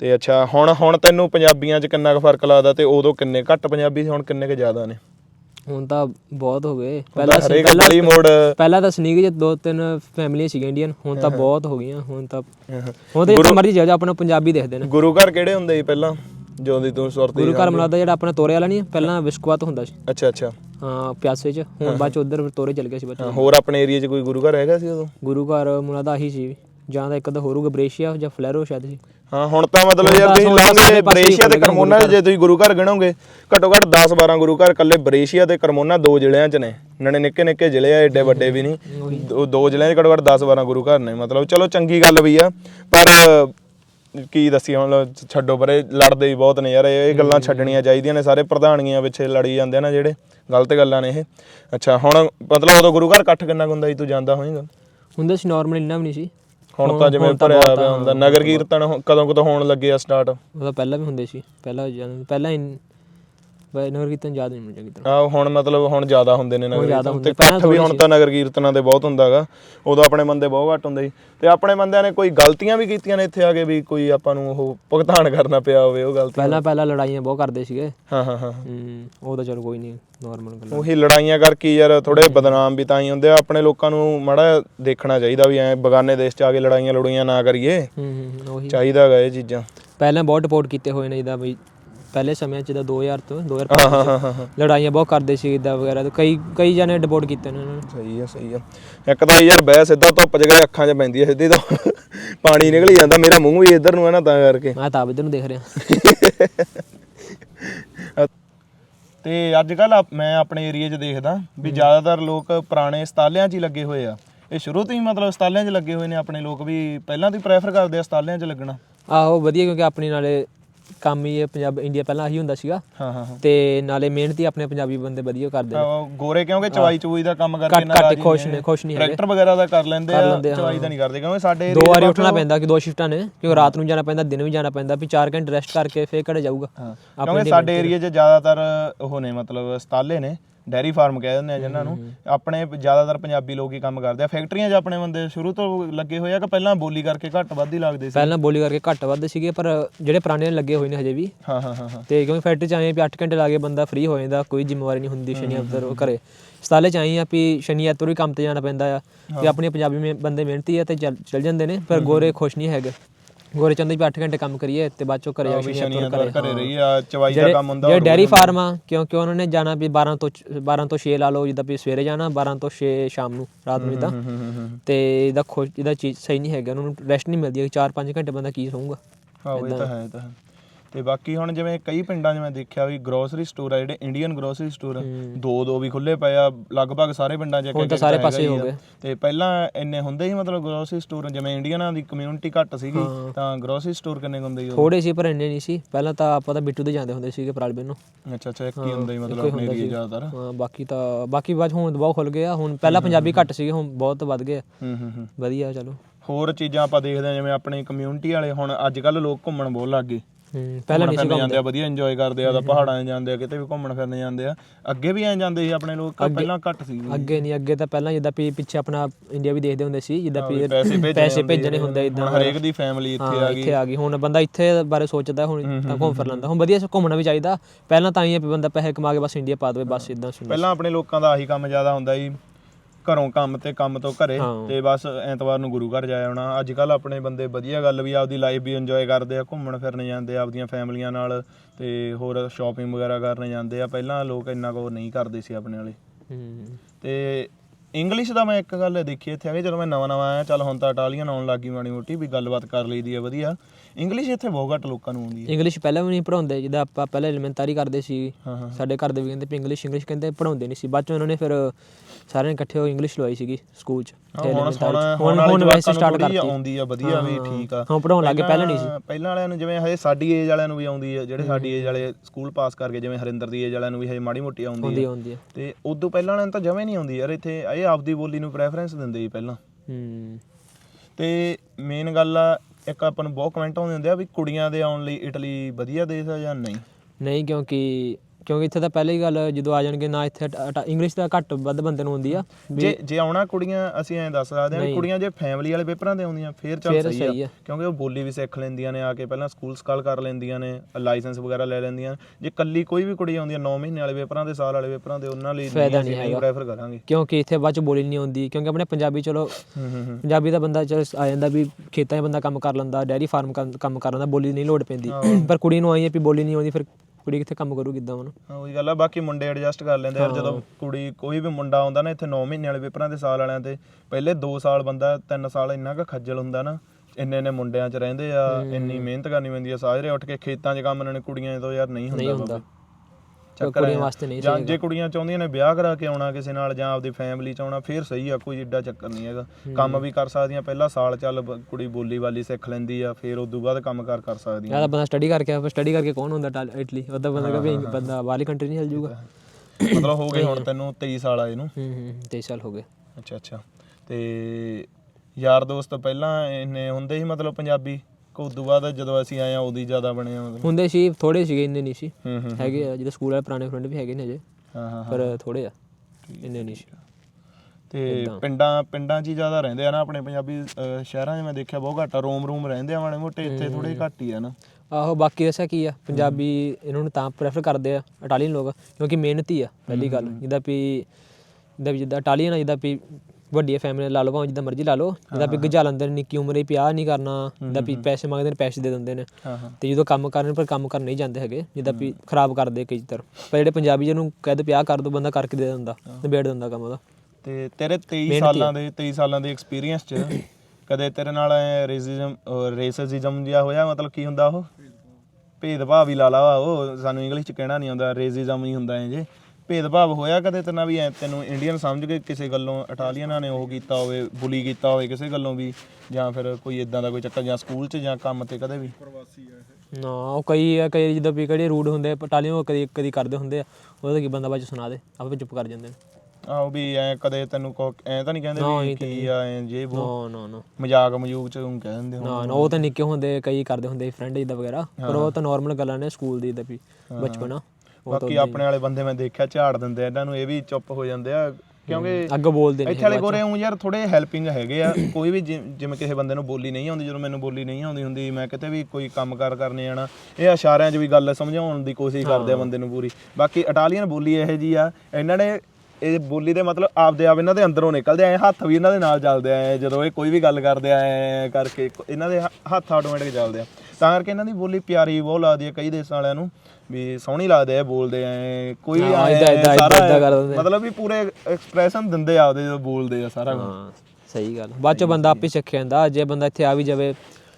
ਤੇ ਅੱਛਾ ਹੁਣ ਹੁਣ ਤੈਨੂੰ ਪੰਜਾਬੀਆਂ 'ਚ ਕਿੰਨਾ ਕੁ ਫ਼ਰਕ ਲੱਗਦਾ ਤੇ ਉਦੋਂ ਕਿੰਨੇ ਘੱਟ ਪੰਜਾਬੀ ਸੀ ਹੁਣ ਕਿੰਨੇ ਕੁ ਜ਼ਿਆਦਾ ਨੇ? ਹੁਣ ਤਾਂ ਬਹੁਤ ਹੋ ਗਏ। ਪਹਿਲਾਂ ਸੀ ਹਰੇਕ ਗਲੀ ਮੋੜ ਪਹਿਲਾਂ ਤਾਂ ਸਨੀਕ ਜੇ ਦੋ ਤਿੰਨ ਫੈਮਲੀਆਂ ਸੀਗੀਆਂ ਇੰਡੀਅਨ ਹੁਣ ਤਾਂ ਬਹੁਤ ਹੋ ਗਈਆਂ ਹੁਣ ਤਾਂ ਹੁਣ ਤਾਂ ਜਿੱਥੇ ਮਰਜ਼ੀ ਜਾ ਜਾ ਆਪਣਾ ਪੰਜਾਬੀ ਦੇਖਦੇ ਨੇ। ਗੁਰੂ ਘਰ ਕਿਹੜੇ ਹੁੰਦੇ ਸੀ ਪਹਿਲਾਂ? ਜਦੋਂ ਦੀ ਤੂੰ ਸੁਰਤੀ ਗੁਰੂ ਘਰ ਮਲਾਦਾ ਜਿਹੜਾ ਆਪਣਾ ਤੋਰੇ ਵਾਲਾ ਨਹੀਂ ਪਹਿਲਾਂ ਵਿਸ਼ਕਵਾ ਤੋਂ ਹੁੰਦਾ ਸੀ। ਅੱਛਾ ਅੱਛਾ। ਹਾਂ ਪਿਆਸੇ 'ਚ। ਹੁਣ ਬਾਅਦ 'ਚ ਉਧਰ ਤੋਰੇ ਚਲ ਗਿਆ ਸੀ ਬੱਚਾ। ਹੋਰ ਆਪਣੇ ਏਰੀਆ 'ਚ ਕੋਈ ਗੁਰੂ ਘਰ ਹੈਗਾ ਸੀ ਉਦੋਂ? ਗੁਰੂ ਘਰ ਮੁਲਾਦਾ ਆਹੀ ਸੀ। ਜਾਂ ਤਾਂ ਇੱਕ ਤਾਂ ਹੋਰੂਗਾ ਬ੍ਰੇਸ਼ੀਆ ਜਾਂ ਫਲੈਰੋ ਸ਼ਾਇਦ ਸੀ ਹਾਂ ਹੁਣ ਤਾਂ ਮਤਲਬ ਯਾਰ ਤੁਸੀਂ ਹੀ ਬਰੇਸ਼ੀਆ ਤੇ ਕਰਮੋਨਾ ਜੇ ਤੁਸੀਂ ਗੁਰੂ ਘਰ ਗਿਣੋਗੇ ਘੱਟੋ ਘੱਟ 10 12 ਗੁਰੂ ਘਰ ਕੱਲੇ ਬਰੇਸ਼ੀਆ ਤੇ ਕਰਮੋਨਾ ਦੋ ਜ਼ਿਲ੍ਹਿਆਂ 'ਚ ਨੇ। ਨਣੇ ਨਿੱਕੇ ਨਿੱਕੇ ਜ਼ਿਲ੍ਹੇ ਆ ਏਡੇ ਵੱਡੇ ਵੀ ਨਹੀਂ। ਦੋ- ਦੋ ਜ਼ਿਲ੍ਹਿਆਂ 'ਚ ਘੱਟੋ ਘੱਟ 10 12 ਗੁਰੂ ਘਰ ਨੇ। ਮਤਲਬ ਚਲੋ ਚੰਗੀ ਗੱਲ ਵੀ ਆ ਪਰ ਕੀ ਦੱਸੀਏ ਮਤਲਬ ਛੱਡੋ ਪਰੇ ਲੜਦੇ ਹੀ ਬਹੁਤ ਨੇ ਯਾਰ ਇਹ ਇਹ ਗੱਲਾਂ ਛੱਡਣੀਆਂ ਚਾਹੀਦੀਆਂ ਨੇ ਸਾਰੇ ਪ੍ਰਧਾਨੀਆਂ ਪਿੱਛੇ ਲੜੀ ਜਾਂਦੇ ਆ ਨਾ ਜਿਹੜੇ ਗਲਤ ਗੱਲਾਂ ਨੇ ਇਹ। ਅੱਛਾ ਹੁਣ ਮਤਲਬ ਉਦੋਂ ਗੁਰੂ ਘਰ ਇਕੱਠ ਕਿੰਨਾ ਕੁ ਹੁੰਦਾ ਸੀ ਤੂੰ ਜਾਣਦਾ ਹੋਏਗਾ? ਹੁੰਦਾ ਸੀ ਨਾਰਮਲ ਇੰਨਾ ਵੀ ਨਹੀਂ ਸੀ। ਹੁਣ ਤਾਂ ਜਿਵੇਂ ਭਰਿਆ ਪਿਆ ਹੁੰਦਾ ਨਗਰ ਕੀਰਤਨ ਹੁਣ- ਕਦੋਂ ਕਦੋਂ ਹੋਣ ਲੱਗੇ ਆ ਸਟਾਰਟ ਉਹ ਤਾਂ ਪਹਿਲਾਂ ਵੀ ਹੁੰਦੇ ਸੀ ਪਹਿਲਾਂ ਪਹਿਲਾਂ ਇਨ- ਬਈ ਨਗਰ ਕੀਰਤਨ ਯਾਦ ਨਹੀਂ ਚੰਗੀ ਤਰ੍ਹਾਂ ਆ ਹੁਣ ਮਤਲਬ ਹੁਣ ਜ਼ਿਆਦਾ ਹੁੰਦੇ ਨੇ ਨਗਰ ਜ਼ਿਆਦਾ ਕੀਰਤਨ। ਹੁੰਦੇ, ਤੇ ਇਕੱਠ ਵੀ ਹੁਣ ਤਾਂ ਨਗਰ ਕੀਰਤਨਾਂ ਦੇ ਬਹੁਤ ਹੁੰਦਾਗਾ ਉਦੋਂ ਆਪਣੇ ਬੰਦੇ ਬਹੁਤ ਘੱਟ ਹੁੰਦੇ ਸੀ। ਤੇ ਆਪਣੇ ਬੰਦਿਆਂ ਨੇ ਕੋਈ ਗਲਤੀਆਂ ਵੀ ਕੀਤੀਆਂ ਨੇ ਇੱਥੇ ਆ ਕੇ ਵੀ ਕੋਈ ਆਪਾਂ ਨੂੰ ਉਹ ਭੁਗਤਾਨ ਕਰਨਾ ਪਿਆ ਹੋਵੇ ਉਹ ਗਲਤੀ ਪਹਿਲਾਂ ਪਹਿਲਾਂ ਲੜਾਈਆਂ ਬਹੁਤ ਕਰਦੇ ਸੀਗੇ। ਹਾਂ ਹਾਂ ਹਾਂ ਹੂੰ। ਉਹ ਤਾਂ ਚਲੋ ਕੋਈ ਨਹੀਂ ਨਾਰਮਲ ਗੱਲ ਉਹੀ ਲੜਾਈਆਂ ਕਰਕੇ ਯਾਰ ਥੋੜੇ ਬਦਨਾਮ ਵੀ ਤਾਂ ਹੀ ਹੁੰਦੇ ਆ। ਆਪਣੇ ਲੋਕਾਂ ਨੂੰ ਮਾੜਾ ਦੇਖਣਾ ਚਾਹੀਦਾ ਵੀ ਐ ਬਗਾਨੇ ਦੇਸ਼ 'ਚ ਆ ਕੇ ਲੜਾਈਆਂ ਲੜੂਈਆਂ ਨਾ ਕਰੀਏ। ਹੂੰ ਹੂੰ ਉਹੀ। ਚਾਹੀਦਾ ਹੈਗਾ ਇਹ ਚੀਜ਼ਾਂ। ਪਹਿਲਾਂ ਬਹੁਤ ਰਿਪੋਰਟ ਕੀਤੇ ਹੋਏ ਨੇ ਜਿੱਦਾਂ ਬਈ ਪਹਿਲੇ ਸਮਿਆਂ 'ਚ ਤਾਂ 2000 ਤੋਂ 2000 ਹਾਂ ਹਾਂ ਹਾਂ ਹਾਂ ਹਾਂ। ਲੜਾਈਆਂ ਬਹੁਤ ਕਰਦੇ ਸੀ ਇਦਾਂ ਵਗੈਰਾ ਤੇ। ਕਈ ਕਈ ਜਣੇ ਡਿਪੋਰਟ ਕੀਤੇ ਨੇ ਉਹਨਾਂ ਨੇ। ਸਹੀ ਆ ਸਹੀ ਆ। ਇੱਕ ਤਾਂ ਯਾਰ ਬਹਿ ਸਿੱਧਾ ਧੁੱਪ ਚ ਗਏ ਅੱਖਾਂ 'ਚ ਪੈਂਦੀ ਆ ਸਿੱਧੀ ਤਾਂ ਪਾਣੀ ਨਿਕਲ ਜਾਂਦਾ ਮੇਰਾ ਮੂੰਹ ਵੀ ਇੱਧਰ ਨੂੰ ਹੈ ਨਾ ਤਾਂ ਕਰਕੇ। ਮੈਂ ਤਾਂ ਆਪ ਇੱਧਰ ਨੂੰ ਦੇਖ ਰਿਹਾ। ਤੇ ਅੱਜ ਕੱਲ ਮੈਂ ਆਪਣੇ ਏਰੀਆ 'ਚ ਦੇਖਦਾ ਵੀ ਜ਼ਿਆਦਾਤਰ ਲੋਕ ਪੁਰਾਣੇ ਸਤਾਲਿਆਂ 'ਚ ਹੀ ਲੱਗੇ ਹੋਏ ਆ। ਇਹ ਸ਼ੁਰੂ ਤੋਂ ਹੀ ਮਤਲਬ ਸਤਾਲਿਆਂ 'ਚ ਲੱਗੇ ਹੋਏ ਨੇ ਆਪਣੇ ਲੋਕ ਵੀ ਪਹਿਲਾਂ ਤੋਂ ਹੀ ਪ੍ਰੈਫਰ ਕਰਦੇ ਆ ਸਤਾਲਿਆਂ 'ਚ ਲੱਗਣਾ। ਆਹੋ ਵਧੀਆ ਕਿਉਂਕਿ ਆਪਣੀ ਨਾਲੇ ਕੰਮ ਹੀ ਇਹ ਪੰਜਾਬ ਇੰਡੀਆ ਪਹਿਲਾਂ ਆਹੀ ਹੁੰਦਾ ਸੀਗਾ। ਹਾਂ ਹਾਂ ਹਾਂ। ਤੇ ਨਾਲੇ ਮਿਹਨਤੀ ਆਪਣੇ ਪੰਜਾਬੀ ਬੰਦੇ ਵਧੀਆ ਕਰਦੇ ਨੇ। ਉਹ ਗੋਰੇ ਕਿਉਂਕਿ ਚਵਾਈ ਚੂਈ ਦਾ ਕੰਮ ਕਰਕੇ ਘੱਟ ਘੱਟ ਖੁਸ਼ ਨੇ ਖੁਸ਼ ਨਹੀਂ ਹੈਗੇ। ਟਰੈਕਟਰ ਵਗੈਰਾ ਦਾ ਕਰ ਲੈਂਦੇ ਆ ਲੈਂਦੇ ਆ, ਚਵਾਈ ਦਾ ਨਹੀਂ ਕਰਦੇ ਕਿਉਂਕਿ ਸਾਡੇ ਦੋ ਵਾਰੀ ਉੱਠਣਾ ਪੈਂਦਾ ਕਿ ਦੋ ਸ਼ਿਫਟਾਂ ਨੇ ਕਿਉਂਕਿ ਰਾਤ ਨੂੰ ਜਾਣਾ ਪੈਂਦਾ ਦਿਨ ਵੀ ਜਾਣਾ ਪੈਂਦਾ ਵੀ 4 ਘੰਟੇ ਰੈਸਟ ਕਰਕੇ ਫੇਰ ਘਰੇ ਜਾਊਗਾ। ਹਾਂ। ਕਿਉਂਕਿ ਸਾਡੇ ਏਰੀਆ 'ਚ ਜ਼ਿਆਦਾਤਰ ਉਹ ਨੇ ਮਤਲਬ ਸਤਾਲੇ ਨੇ। ਡੈਰੀ ਫਾਰਮ ਕਹਿ ਦਿੰਦੇ ਆ ਜਿਨ੍ਹਾਂ ਨੂੰ। ਆਪਣੇ ਜ਼ਿਆਦਾਤਰ ਪੰਜਾਬੀ ਲੋਕ ਹੀ ਕੰਮ ਕਰਦੇ ਆ। ਫੈਕਟਰੀਆਂ 'ਚ ਆਪਣੇ ਬੰਦੇ ਸ਼ੁਰੂ ਤੋਂ ਲੱਗੇ ਹੋਏ ਆ ਕਿ ਪਹਿਲਾਂ ਬੋਲੀ ਕਰਕੇ ਘੱਟ ਵੱਧ ਹੀ ਲੱਗਦੇ ਸੀ। ਪਹਿਲਾਂ ਬੋਲੀ ਕਰਕੇ ਘੱਟ ਵੱਧ ਸੀਗੇ ਪਰ ਜਿਹੜੇ ਪੁਰਾਣੇ ਲੱਗੇ ਹੋਏ ਨੇ ਹਜੇ ਵੀ। ਹਾਂ ਹਾਂ ਹਾਂ ਤੇ ਕਿਉਂਕਿ ਫੈਕਟਰੀ ਚ ਆਏ ਵੀ 8 ਘੰਟੇ ਲਾ ਕੇ ਬੰਦਾ ਫ੍ਰੀ ਹੋ ਜਾਂਦਾ ਕੋਈ ਜ਼ਿੰਮੇਵਾਰੀ ਨਹੀਂ ਹੁੰਦੀ ਸ਼ਨੀ ਐਤਵਾਰ ਉਹ ਘਰੇ। ਸਤਾਲੇ ਚ ਆਏ ਆ ਵੀ ਸ਼ਨੀ ਐਤਵਾਰ ਵੀ ਕੰਮ ਤੇ ਜਾਣਾ ਪੈਂਦਾ ਆ ਤੇ ਆਪਣੇ ਪੰਜਾਬੀ ਬੰਦੇ ਮਿਹਨਤੀ ਆ ਤੇ ਚੱਲ ਜਾਂਦੇ ਨੇ ਪਰ ਗੋਰੇ ਖੁਸ਼ ਨਹੀਂ ਹੈਗੇ। ਗੋਰੇ ਚਾਹੁੰਦੇ ਵੀ 8 ਘੰਟੇ ਕੰਮ ਕਰੀਏ ਤੇ ਬਾਅਦ ਚੋਂ ਘਰੇ ਜਾ ਕੇ ਐਤਵਾਰ ਘਰੇ ਰਹੀ ਆ। ਚਵਾਈ ਦਾ ਕੰਮ ਹੁੰਦਾ ਜਿਹੜੇ ਡੈਰੀ ਫਾਰਮ ਆ ਕਿਉਂਕਿ ਉਹਨਾਂ ਨੇ ਜਾਣਾ ਵੀ 12 ਤੋਂ 12 ਤੋਂ 6 ਲਾ ਲਓ ਜਿੱਦਾਂ ਵੀ ਸਵੇਰੇ ਜਾਣਾ 12 ਤੋਂ 6 ਸ਼ਾਮ ਨੂੰ ਰਾਤ ਨੂੰ ਜਿੱਦਾਂ। ਤੇ ਇਹਦਾ ਖੁਸ਼ ਇਹਦਾ ਚੀਜ਼ ਸਹੀ ਨਹੀਂ ਹੈਗਾ ਉਹਨਾਂ ਨੂੰ ਰੈਸਟ ਨਹੀਂ ਮਿਲਦੀ 4-5 ਘੰਟੇ ਬੰਦਾ ਕੀ ਸੌਂਗਾ ਹਾਂ ਇਹ ਤਾਂ ਹੈ ਇਹ ਤਾਂ ਹੈ। ਤੇ ਬਾਕੀ ਹੁਣ ਜਿਵੇਂ ਕਈ ਪਿੰਡਾਂ 'ਚ ਮੈਂ ਦੇਖਿਆ ਵੀ ਗਰੋਸਰੀ ਸਟੋਰ ਆ ਜਿਹੜੇ ਇੰਡੀਅਨ ਗਰੋਸਰੀ ਸਟੋਰ ਦੋ ਦੋ ਵੀ ਖੁੱਲੇ ਪਏ ਆ ਲਗਭਗ ਸਾਰੇ ਪਿੰਡਾਂ 'ਚ ਇੱਕ ਹੁਣ ਤਾਂ ਸਾਰੇ ਪਾਸੇ ਹੀ ਆ। ਗਏ। ਤੇ ਪਹਿਲਾਂ ਇੰਨੇ ਹੁੰਦੇ ਸੀ ਮਤਲਬ ਗਰੋਸਰੀ ਸਟੋਰ ਜਿਵੇਂ ਇੰਡੀਅਨਾਂ ਦੀ ਕਮਿਊਨਿਟੀ ਘੱਟ ਸੀਗੀ ਤਾਂ ਗਰੋਸਰੀ ਸਟੋਰ ਕਿੰਨੇ ਹੁੰਦੇ ਸੀ? ਥੋੜੇ ਸੀ ਪਰ ਇੰਨੇ ਨਹੀਂ ਸੀ। ਪਹਿਲਾਂ ਤਾਂ ਆਪਾਂ ਤਾਂ ਬਿੱਟੂ ਦੇ ਜਾਂਦੇ ਹੁੰਦੇ ਸੀਗੇ ਪਰਾਲਬੇ ਨੂੰ ਅੱਛਾ ਅੱਛਾ ਇੱਕ ਹੀ ਹੁੰਦਾ ਹੀ ਮਤਲਬ ਆਪਣੇ ਏਰੀਆ ਜ਼ਿਆਦਾਤਰ। ਹਾਂ ਬਾਕੀ ਤਾਂ ਬਾਕੀ ਬਾਅਦ ਹੁਣ ਬਹੁਤ ਖੁੱਲ ਗਏ ਆ ਹੁਣ ਪਹਿਲਾਂ ਪੰਜਾਬੀ ਘੱਟ ਸੀਗੇ ਹੁਣ ਬਹੁਤ ਵੱਧ ਗਏ। ਆ। ਹੂੰ ਹੂੰ। ਵਧੀਆ ਚਲੋ। ਹੋਰ ਚੀਜ਼ਾਂ ਆਪਾਂ ਦੇਖਦੇ ਹਾਂ ਜਿਵੇਂ ਆਪਣੀ ਕਮਿਊਨਿਟੀ ਵਾਲੇ ਹੁਣ ਅੱਜ ਕੱਲ ਲੋਕ ਘੁੰਮਣ ਬਹੁਤ ਲੱਗ ਗਏ। ਹੂੰ ਪਹਿਲਾਂ ਨਹੀਂ ਫਿਰਨ ਜਾਂਦੇ ਆ ਵਧੀਆ ਇੰਜੋਏ ਕਰਦੇ ਆ ਤਾਂ ਪਹਾੜਾਂ 'ਚ ਜਾਂਦੇ ਆ ਕਿਤੇ ਵੀ ਘੁੰਮਣ ਫਿਰਨ ਜਾਂਦੇ ਆ। ਅੱਗੇ ਵੀ ਐਂ ਜਾਂਦੇ ਸੀ ਆਪਣੇ ਲੋਕ ਪਹਿਲਾਂ ਘੱਟ ਸੀ। ਅੱਗੇ ਨਹੀਂ ਅੱਗੇ ਤਾਂ ਪਹਿਲਾਂ ਜਿੱਦਾਂ ਵੀ ਪਿੱਛੇ ਆਪਣਾ ਇੰਡੀਆ ਵੀ ਦੇਖਦੇ ਹੁੰਦੇ ਸੀ ਜਿੱਦਾਂ ਵੀ ਪੈਸੇ ਭੇਜਣੇ ਹੁੰਦੇ ਇਦਾਂ। ਹਰੇਕ ਦੀ ਫੈਮਿਲੀ ਇੱਥੇ ਆ ਗਈ। ਇੱਥੇ ਆ ਗਈ। ਹੁਣ ਬੰਦਾ ਇੱਥੇ ਬਾਰੇ ਸੋਚਦਾ ਹੁਣ ਤਾਂ ਘੁੰਮ ਫਿਰ ਲੈਂਦਾ। ਹੁਣ ਵਧੀਆ ਘੁੰਮਣਾ ਵੀ ਚਾਹੀਦਾ। ਪਹਿਲਾਂ ਤਾਂ ਹੀ ਬੰਦਾ ਪੈਸੇ ਕਮਾ ਕੇ ਬਸ ਇੰਡੀਆ ਪਾ ਦੇਵੇ ਬਸ ਇਦਾਂ ਸੁਣ ਪਹਿਲਾਂ ਆਪਣੇ ਲੋਕਾਂ ਦਾ ਆਹੀ ਕੰਮ ਜ਼ਿਆਦਾ ਹੁੰਦਾ ਸੀ। ਘਰੋਂ ਕੰਮ ਤੇ ਕੰਮ ਤੋਂ ਘਰੇ ਹਾਂ। ਤੇ ਬਸ ਐਤਵਾਰ ਨੂੰ ਗੁਰੂ ਘਰ ਜਾ ਆਉਣਾ ਅੱਜ ਕੱਲ ਆਪਣੇ ਬੰਦੇ ਵਧੀਆ ਗੱਲ ਵੀ ਆਪਦੀ ਲਾਈਫ ਵੀ ਇੰਜੋਏ ਕਰਦੇ ਆ ਘੁੰਮਣ ਫਿਰਨ ਜਾਂਦੇ ਆ ਆਪਦੀਆਂ ਫੈਮਲੀਆਂ ਨਾਲ ਤੇ ਹੋਰ ਸ਼ਾਪਿੰਗ ਵਗੈਰਾ ਕਰਨ ਜਾਂਦੇ ਆ। ਪਹਿਲਾਂ ਲੋਕ ਇੰਨਾ ਕੋ ਨਹੀਂ ਕਰਦੇ ਸੀ ਆਪਣੇ ਵਾਲੇ। ਹੂੰ। ਤੇ ਇੰਗਲਿਸ਼ ਦਾ ਮੈਂ ਇੱਕ ਗੱਲ ਦੇਖੀ ਇੱਥੇ ਆ ਕੇ ਜਦੋਂ ਮੈਂ ਨਵਾਂ ਨਵਾਂ ਆਇਆ ਚੱਲ ਹੁਣ ਤਾਂ ਇਟਾਲੀਅਨ ਆਉਣ ਲੱਗੀ ਮਾੜੀ ਮੋਟੀ ਵੀ ਗੱਲਬਾਤ ਕਰ ਲਈਦੀ ਆ ਵਧੀਆ। ਇੰਗਲਿਸ਼ ਇੱਥੇ ਬਹੁਤ ਘੱਟ ਲੋਕਾਂ ਨੂੰ ਆਉਂਦੀ ਹੈ ਇੰਗਲਿਸ਼ ਪਹਿਲਾਂ ਵੀ ਨਹੀਂ ਪੜਾਉਂਦੇ ਜਿੱਦਾਂ ਆਪਾਂ ਪਹਿਲਾਂ ਐਲੀਮੈਂਟਰੀ ਕਰਦੇ ਸੀ ਹਾਂ ਹਾਂ ਸਾਡੇ ਘਰ ਦੇ ਵੀ ਕਹਿੰਦੇ ਵੀ ਇੰਗਲਿਸ਼ ਇੰਗਲਿਸ਼ ਕਹਿੰਦੇ ਪੜਾਉਂਦੇ ਨਹੀਂ ਸੀ। ਬਾਅਦ ਚ ਉਹਨਾਂ ਨੇ ਫਿਰ ਸਾਰਿਆਂ ਨੇ ਇਕੱਠੇ ਹੋ ਕੇ ਇੰਗਲਿਸ਼ ਲਵਾਈ ਸੀਗੀ ਸਕੂਲ ਚ ਤੇ ਹੁਣ elementary ਹੁਣ ਚ। ਹੁਣ ਹੁਣ ਵੈਸੇ ਸਟਾਰਟ ਕਰਤੀ। ਆਉਂਦੀ ਆ ਵਧੀਆ ਵੀ ਠੀਕ ਆ। ਹਾਂ ਪੜਾਉਣ ਲੱਗੇ ਪਹਿਲਾਂ ਨਹੀਂ ਸੀ। ਪਹਿਲਾਂ ਵਾਲਿਆਂ ਨੂੰ ਜਿਵੇਂ ਹਜੇ ਸਾਡੀ ਏਜ ਵਾਲਿਆਂ ਨੂੰ ਵੀ ਆਉਂਦੀ ਹੈ ਜਿਹੜੇ ਸਾਡੀ ਏਜ ਵਾਲੇ ਸਕੂਲ ਪਾਸ ਕਰਕੇ ਜਿਵੇਂ ਹਰਿੰਦਰ ਦੀ ਏਜ ਵਾਲਿਆਂ ਨੂੰ ਵੀ ਹਜੇ ਮਾੜੀ ਮੋਟੀ ਆਉਂਦੀ ਹੁੰਦੀ ਹੈ ਹੁੰਦੀ ਆ। ਤੇ ਉਦੋਂ ਪਹਿਲਾਂ ਵਾਲਿਆਂ ਨੂੰ ਤਾਂ ਜਮੇ ਨਹੀਂ ਆਉਂਦੀ ਯਾਰ ਇੱਥੇ ਇਹ ਆਪਦੀ ਬੋਲੀ ਨੂੰ ਪ੍ਰੈਫਰੈਂਸ ਦਿੰਦੇ ਸੀ ਪਹਿਲਾਂ। ਹੂੰ। ਤੇ ਮੇਨ ਗੱਲ ਆ ਇੱਕ ਆਪਾਂ ਨੂੰ ਬਹੁਤ ਕਮੈਂਟ ਆਉਂਦੇ ਹੁੰਦੇ ਆ ਵੀ ਕੁੜੀਆਂ ਦੇ ਆਉਣ ਲਈ ਇਟਲੀ ਵਧੀਆ ਦੇਸ਼ ਆ ਜਾਂ ਨਹੀਂ? ਨਹੀਂ ਕਿਉਂਕਿ ਕਿਉਂਕਿ ਇੱਥੇ ਤਾਂ ਪਹਿਲੇ ਹੀ ਗੱਲ ਜਦੋਂ ਆ ਜਾਣਗੇ ਨਾ ਇੱਥੇ ਇੰਗਲਿਸ਼ ਦਾ ਘੱਟ ਵੱਧ ਬੰਦੇ ਨੂੰ ਆਉਂਦੀ ਆ ਜੇ ਜੇ ਆਉਣਾ ਕੁੜੀਆਂ ਅਸੀਂ ਐਂ ਦੱਸ ਸਕਦੇ ਹਾਂ ਵੀ ਕੁੜੀਆਂ ਜੇ ਫੈਮਿਲੀ ਵਾਲੇ ਪੇਪਰਾਂ ਤੇ ਆਉਂਦੀਆਂ ਫੇਰ ਚੱਲ ਫੇਰ ਸਹੀ ਸਹੀ ਆ। ਆ। ਕਿਉਂਕਿ ਉਹ ਬੋਲੀ ਵੀ ਸਿੱਖ ਲੈਂਦੀਆਂ ਨੇ ਆ ਕੇ ਪਹਿਲਾਂ ਸਕੂਲ ਸਕਾਲ ਕਰ ਲੈਂਦੀਆਂ ਨੇ ਲਾਇਸੈਂਸ ਵਗੈਰਾ ਲੈ ਲੈਂਦੀਆਂ ਜੇ ਕੱਲੀ ਕੋਈ ਵੀ ਕੁੜੀ ਆਉਂਦੀ ਆ 9 ਮਹੀਨੇ ਵਾਲੇ ਪੇਪਰਾਂ ਦੇ ਸਾਲ ਵਾਲੇ ਪੇਪਰਾਂ ਦੇ ਉਹਨਾਂ ਲਈ ਫਾਇਦਾ ਨਹੀਂ ਨਹੀਂ ਪ੍ਰੈਫਰ ਕਰਾਂਗੇ। ਕਿਉਂਕਿ ਇੱਥੇ ਬਾਅਦ ਚ ਬੋਲੀ ਨਹੀਂ ਆਉਂਦੀ ਕਿਉਂਕਿ ਆਪਣੇ ਪੰਜਾਬੀ ਚਲੋ ਹੂੰ ਹੂੰ ਹੂੰ। ਪੰਜਾਬੀ ਦਾ ਬੰਦਾ ਚਲ ਆ ਜਾਂਦਾ ਵੀ ਖੇਤਾਂ 'ਚ ਬੰਦਾ ਕੰਮ ਕਰ ਲੈਂਦਾ ਡੈਰੀ ਫਾਰਮ ਕੰਮ ਕਰ ਲੈਂਦਾ ਬੋਲੀ ਨਹੀਂ ਲੋੜ ਪੈਂਦੀ। ਪਰ ਕੁੜੀ ਨੂੰ ਆਈ ਹੈ ਵੀ ਬੋਲੀ ਨਹੀਂ ਆਉਂਦੀ ਫਿਰ ਕੁੜੀ ਕਿੱਥੇ ਕੰਮ ਕਰੂ ਕਿੱਦਾਂ ਹੁਣ? ਹਾਂ ਉਹੀ ਗੱਲ ਆ ਬਾਕੀ ਮੁੰਡੇ ਐਡਜਸਟ ਕਰ ਲੈਂਦੇ ਯਾਰ ਜਦੋਂ ਕੁੜੀ ਕੋਈ ਵੀ ਮੁੰਡਾ ਆਉਂਦਾ ਨਾ ਇੱਥੇ 9 ਮਹੀਨੇ ਵਾਲੇ ਪੇਪਰਾਂ ਦੇ ਸਾਲ ਵਾਲਿਆਂ ਤੇ ਪਹਿਲੇ 2 ਸਾਲ ਬੰਦਾ 3 ਸਾਲ ਇੰਨਾ ਕੁ ਖੱਜਲ ਹੁੰਦਾ ਨਾ ਇੰਨੇ ਇੰਨੇ ਮੁੰਡਿਆਂ 'ਚ ਰਹਿੰਦੇ ਆ ਇੰਨੀ ਮਿਹਨਤ ਕਰਨੀ ਪੈਂਦੀ ਆ। ਸਾਜਰੇ ਉੱਠ ਕੇ ਖੇਤਾਂ 'ਚ ਕੰਮ ਲੈਣੇ ਕੁੜੀਆਂ ਤੋਂ ਯਾਰ ਨਹੀਂ ਹੁੰਦਾ ਨਹੀਂ ਹੁੰਦਾ। ਬਾਬਾ। ਚੱਕਰ ਕੁੜੀਆਂ ਆ। ਵਾਸਤੇ ਨਹੀਂ ਜਾਂ ਜੇ ਕੁੜੀਆਂ ਚਾਹੁੰਦੀਆਂ ਨੇ ਵਿਆਹ ਕਰਾ ਕੇ ਆਉਣਾ ਕਿਸੇ ਨਾਲ ਜਾਂ ਆਪਦੀ ਫੈਮਿਲੀ ਚ ਆਉਣਾ ਫੇਰ ਸਹੀ ਆ ਕੋਈ ਏਡਾ ਚੱਕਰ ਨਹੀਂ ਹੈਗਾ। ਕੰਮ ਵੀ ਕਰ ਸਕਦੀਆਂ ਪਹਿਲਾਂ ਸਾਲ ਚੱਲ ਕੁੜੀ ਬੋਲੀ ਵਾਲੀ ਸਿੱਖ ਲੈਂਦੀ ਆ ਫੇਰ ਉਦੋਂ ਬਾਅਦ ਕੰਮ ਕਾਰ ਕਰ ਸਕਦੀਆਂ। ਯਾਰ ਬੰਦਾ ਸਟੱਡੀ ਕਰਕੇ ਆ ਸਟੱਡੀ ਕਰਕੇ ਕੌਣ ਹੁੰਦਾ ਟਾਲ- ਇਟਲੀ? ਉਹਦਾ ਬੰਦਾ ਕਹੇ ਬੰਦਾ ਬਾਹਰਲੀ ਕੰਟਰੀ ਨਹੀਂ ਚੱਲ ਜੂਗਾ ਮਤਲਬ ਹੋ ਗਏ ਹੁਣ ਤੈਨੂੰ 23 ਸਾਲ ਆਏ ਨੂੰ ਹੂੰ ਹੂੰ 23 ਸਾਲ ਹੋ ਗਏ। ਅੱਛਾ ਅੱਛਾ। ਤੇ ਯਾਰ ਦੋਸਤ ਪਹਿਲਾਂ ਇੰਨੇ ਹੁੰਦੇ ਸੀ ਮਤਲਬ ਪੰਜਾਬੀ? ਉਦੋਂ ਬਾਅਦ ਜਦੋਂ ਅਸੀਂ ਆਏ ਆ ਉਦੋਂ ਹੀ ਜ਼ਿਆਦਾ ਬਣੇ ਆ ਮਤਲਬ। ਹੁੰਦੇ ਸੀ ਥੋੜੇ ਸੀਗੇ ਇੰਨੇ ਨਹੀਂ ਸੀ। ਹੂੰ ਹੂੰ ਹੈਗੇ ਆ ਜਿਹੜੇ ਸਕੂਲ ਵਾਲੇ ਪੁਰਾਣੇ ਫਰੈਂਡ ਵੀ ਹੈਗੇ ਨੇ ਅਜੇ ਹਾਂ ਹਾਂ ਹਾਂ। ਪਰ ਥੋੜੇ ਆ ਇੰਨੇ ਨਹੀਂ ਸੀ। ਤੇ ਪਿੰਡਾਂ ਪਿੰਡਾਂ 'ਚ ਹੀ ਜ਼ਿਆਦਾ ਰਹਿੰਦੇ ਆ ਨਾ ਆਪਣੇ ਪੰਜਾਬੀ ਅਹ, ਸ਼ਹਿਰਾਂ 'ਚ ਮੈਂ ਦੇਖਿਆ ਬਹੁਤ ਘੱਟ ਆ ਰੋਮ ਰੂਮ ਰਹਿੰਦੇ ਆ ਮਾੜੇ ਮੋਟੇ ਇੱਥੇ ਥੋੜੇ ਘੱਟ ਹੀ ਆ ਨਾ। ਆਹੋ ਬਾਕੀ ਦੱਸਿਆ ਕੀ ਆ ਪੰਜਾਬੀ ਇਹਨਾਂ ਨੂੰ ਤਾਂ ਪ੍ਰੈਫਰ ਕਰਦੇ ਆ ਇਟਾਲੀਅਨ ਲੋਕ ਕਿਉਂਕਿ ਮਿਹਨਤੀ ਆ ਪਹਿਲੀ ਗੱਲ। ਜਿੱਦਾਂ ਵੀ ਜਿੱਦਾਂ ਵੀ ਜਿੱਦਾਂ ਇਟਾਲੀਅਨ ਆ ਜਿੱਦਾਂ ਵੀ ਵੱਡੀਆਂ ਫੈਮਿਲੀ ਲਾ ਲਓ ਭਾਵੇਂ ਜਿੱਦਾਂ ਮਰਜ਼ੀ ਲਾ ਲਓ ਜਿੱਦਾਂ ਵੀ ਗਜਾ ਲੈਂਦੇ ਨੇ ਨਿੱਕੀ ਉਮਰੇ ਪਿਆਰ ਨਹੀਂ ਕਰਨਾ ਜਿੱਦਾਂ ਵੀ ਪੈਸੇ ਮੰਗਦੇ ਨੇ ਪੈਸੇ ਦੇ ਦਿੰਦੇ ਨੇ। ਹਾਂ ਹਾਂ। ਤੇ ਜਦੋਂ ਕੰਮ ਕਰਨ ਪਰ ਕੰਮ ਕਰਨ ਨਹੀਂ ਜਾਂਦੇ ਹੈਗੇ ਜਿੱਦਾਂ ਵੀ ਖਰਾਬ ਕਰਦੇ ਕਈ ਤਰ ਪਰ ਜਿਹੜੇ ਪੰਜਾਬੀ ਜਿਹਨੂੰ ਕਹਿ ਦੋ ਪਿਆਰ ਕਰ ਦੋ ਬੰਦਾ ਕਰਕੇ ਦੇ ਦਿੰਦਾ ਨਿਬੇੜ ਦਿੰਦਾ ਕੰਮ ਉਹਦਾ। ਤੇ ਤੇਰੇ 23 ਸਾਲਾਂ ਦੇ 23 ਸਾਲਾਂ ਦੇ ਐਕਸਪੀਰੀਅੰਸ 'ਚ ਕਦੇ ਤੇਰੇ ਨਾਲ ਰੇਸਿਜ਼ਮ ਰੇਸਿਜ਼ਮ ਜਿਹਾ ਹੋਇਆ? ਮਤਲਬ ਕੀ ਹੁੰਦਾ ਉਹ? ਭੇਦਭਾਵ ਹੀ ਲਾ ਲਾ ਉਹ ਸਾਨੂੰ ਇੰਗਲਿਸ਼ 'ਚ ਕਹਿਣਾ ਨਹੀਂ ਆਉਂਦਾ ਰੇਸਿਜ਼ਮ ਹੀ ਹੁੰਦਾ ਐ ਜੇ। ਭੇਦਭਾਵ ਹੋਇਆ ਕਦੇ ਤੇਰੇ ਨਾਲ ਵੀ ਐ ਤੈਨੂੰ ਇੰਡੀਅਨ ਸਮਝ ਕੇ ਕਿਸੇ ਗੱਲੋਂ ਇਟਾਲੀਅਨਾਂ ਨੇ ਉਹ ਕੀਤਾ ਹੋਵੇ ਬੁਲੀ ਕੀਤਾ ਹੋਵੇ ਕਿਸੇ ਗੱਲੋਂ ਵੀ ਜਾਂ ਫਿਰ ਕੋਈ ਇਦਾਂ ਦਾ ਕੋਈ ਚੱਕਰ ਜਾਂ ਸਕੂਲ 'ਚ ਜਾਂ ਕੰਮ ਤੇ ਕਦੇ ਵੀ? ਨਾ ਉਹ ਕਈ ਆ ਕਈ ਜਿੱਦਾਂ ਵੀ ਕਿਹੜੇ ਰੂਡ ਹੁੰਦੇ ਇਟਾਲੀਅਨ ਉਹ ਕਦੀ ਕਦੀ ਕਰਦੇ ਹੁੰਦੇ ਆ ਉਹਦਾ ਕੀ ਬੰਦਾ ਬਾਅਦ ਚ ਸੁਣਾ ਦੇ ਆਪੇ ਚੁੱਪ ਕਰ ਜਾਂਦੇ ਨੇ। ਆਹੋ ਵੀ ਐ ਕਦੇ ਤੈਨੂੰ ਕੋ ਐ ਤਾਂ ਨਹੀਂ ਕਹਿੰਦੇ ਵੀ ਕੀ ਆ ਐ ਜੇ ਉਹ ਨਾ ਨਾ ਨਾ। ਮਜ਼ਾਕ ਮਜੂਕ 'ਚ ਉਹ ਕਹਿ ਦਿੰਦੇ ਹੋ ਨਾ ਨਾ ਉਹ ਤਾਂ ਨਿੱਕੇ ਹੁੰਦੇ ਕਈ ਕਰਦੇ ਹੁੰਦੇ ਫਰੈਂਡ ਇਦਾਂ ਵਗੈਰਾ ਪਰ ਉਹ ਤਾਂ ਨਾਰਮਲ ਗੱਲਾਂ ਨੇ ਸਕੂਲ ਦੀ ਇਦਾਂ ਵੀ ਬਚਪਨਾ। ਬਾਕੀ ਆਪਣੇ ਵਾਲੇ ਬੰਦੇ ਮੈਂ ਦੇਖਿਆ ਝਾੜ ਦਿੰਦੇ ਆ ਇਹਨਾਂ ਨੂੰ ਇਹ ਵੀ ਚੁੱਪ ਹੋ ਜਾਂਦੇ ਆ ਕਿਉਂਕਿ ਅੱਗੇ ਬੋਲਦੇ ਨੇ ਇੱਥੇ ਵਾਲੇ ਗੋਰੇ ਉਹ ਯਾਰ ਥੋੜੇ ਹੈਲਪਿੰਗ ਹੈਗੇ ਆ ਕੋਈ ਵੀ ਜਿ- ਜਿਵੇਂ ਕਿਸੇ ਬੰਦੇ ਨੂੰ ਬੋਲੀ ਨਹੀਂ ਆਉਂਦੀ ਜਦੋਂ ਮੈਨੂੰ ਬੋਲੀ ਨਹੀਂ ਆਉਂਦੀ ਹੁੰਦੀ ਮੈਂ ਕਿਤੇ ਵੀ ਕੋਈ ਕੰਮਕਾਰ ਕਰਨੇ ਜਾਣਾ ਇਹ ਇਸ਼ਾਰਿਆਂ 'ਚ ਵੀ ਗੱਲ ਸਮਝਾਉਣ ਦੀ ਕੋਸ਼ਿਸ਼ ਕਰਦੇ ਆ ਬੰਦੇ ਨੂੰ ਪੂਰੀ। ਬਾਕੀ ਇਟਾਲੀਅਨ ਬੋਲੀ ਇਹੋ ਜੀ ਆ ਇਹਨਾਂ ਨੇ ਇਹ ਬੋਲੀ ਦੇ ਮਤਲਬ ਆਪਦੇ ਆਪ ਇਹਨਾਂ ਦੇ ਅੰਦਰੋਂ ਨਿਕਲਦੇ ਆ ਹੱਥ ਵੀ ਇਹਨਾਂ ਦੇ ਨਾਲ ਚੱਲਦੇ ਆ ਜਦੋਂ ਇਹ ਕੋਈ ਵੀ ਗੱਲ ਕਰਦੇ ਆ ਐਂ ਕਰਕੇ ਇਹਨਾਂ ਦੇ ਹੱਥ ਆਟੋਮੈਟਿਕ ਚੱਲਦੇ ਆ। ਤਾਂ ਕਰਕੇ ਇਹਨਾਂ ਦੀ ਬੋਲੀ ਪਿਆਰੀ ਬਹੁਤ ਲੱਗਦੀ ਹੈ ਕਈ ਦੇਸ਼ਾਂ ਵਾਲਿਆਂ ਨੂੰ ਵੀ ਸੋਹਣੀ ਲੱਗਦੇ ਆ ਬੋਲਦੇ ਆ ਕੋਈ ਸਾਰਾ। ਮਤਲਬ ਵੀ ਪੂਰੇ ਐਕਸਪ੍ਰੈਸ਼ਨ ਦਿੰਦੇ ਆ ਆਪਦੇ ਜਦੋਂ ਬੋਲਦੇ ਆ ਸਾਰਾ ਹਾਂ ਸਹੀ ਗੱਲ। ਬਾਅਦ ਚੋਂ ਬੰਦਾ ਆਪੇ ਸਿੱਖ ਜਾਂਦਾ ਜੇ ਬੰਦਾ ਇੱਥੇ ਆ ਵੀ ਜਾਵੇ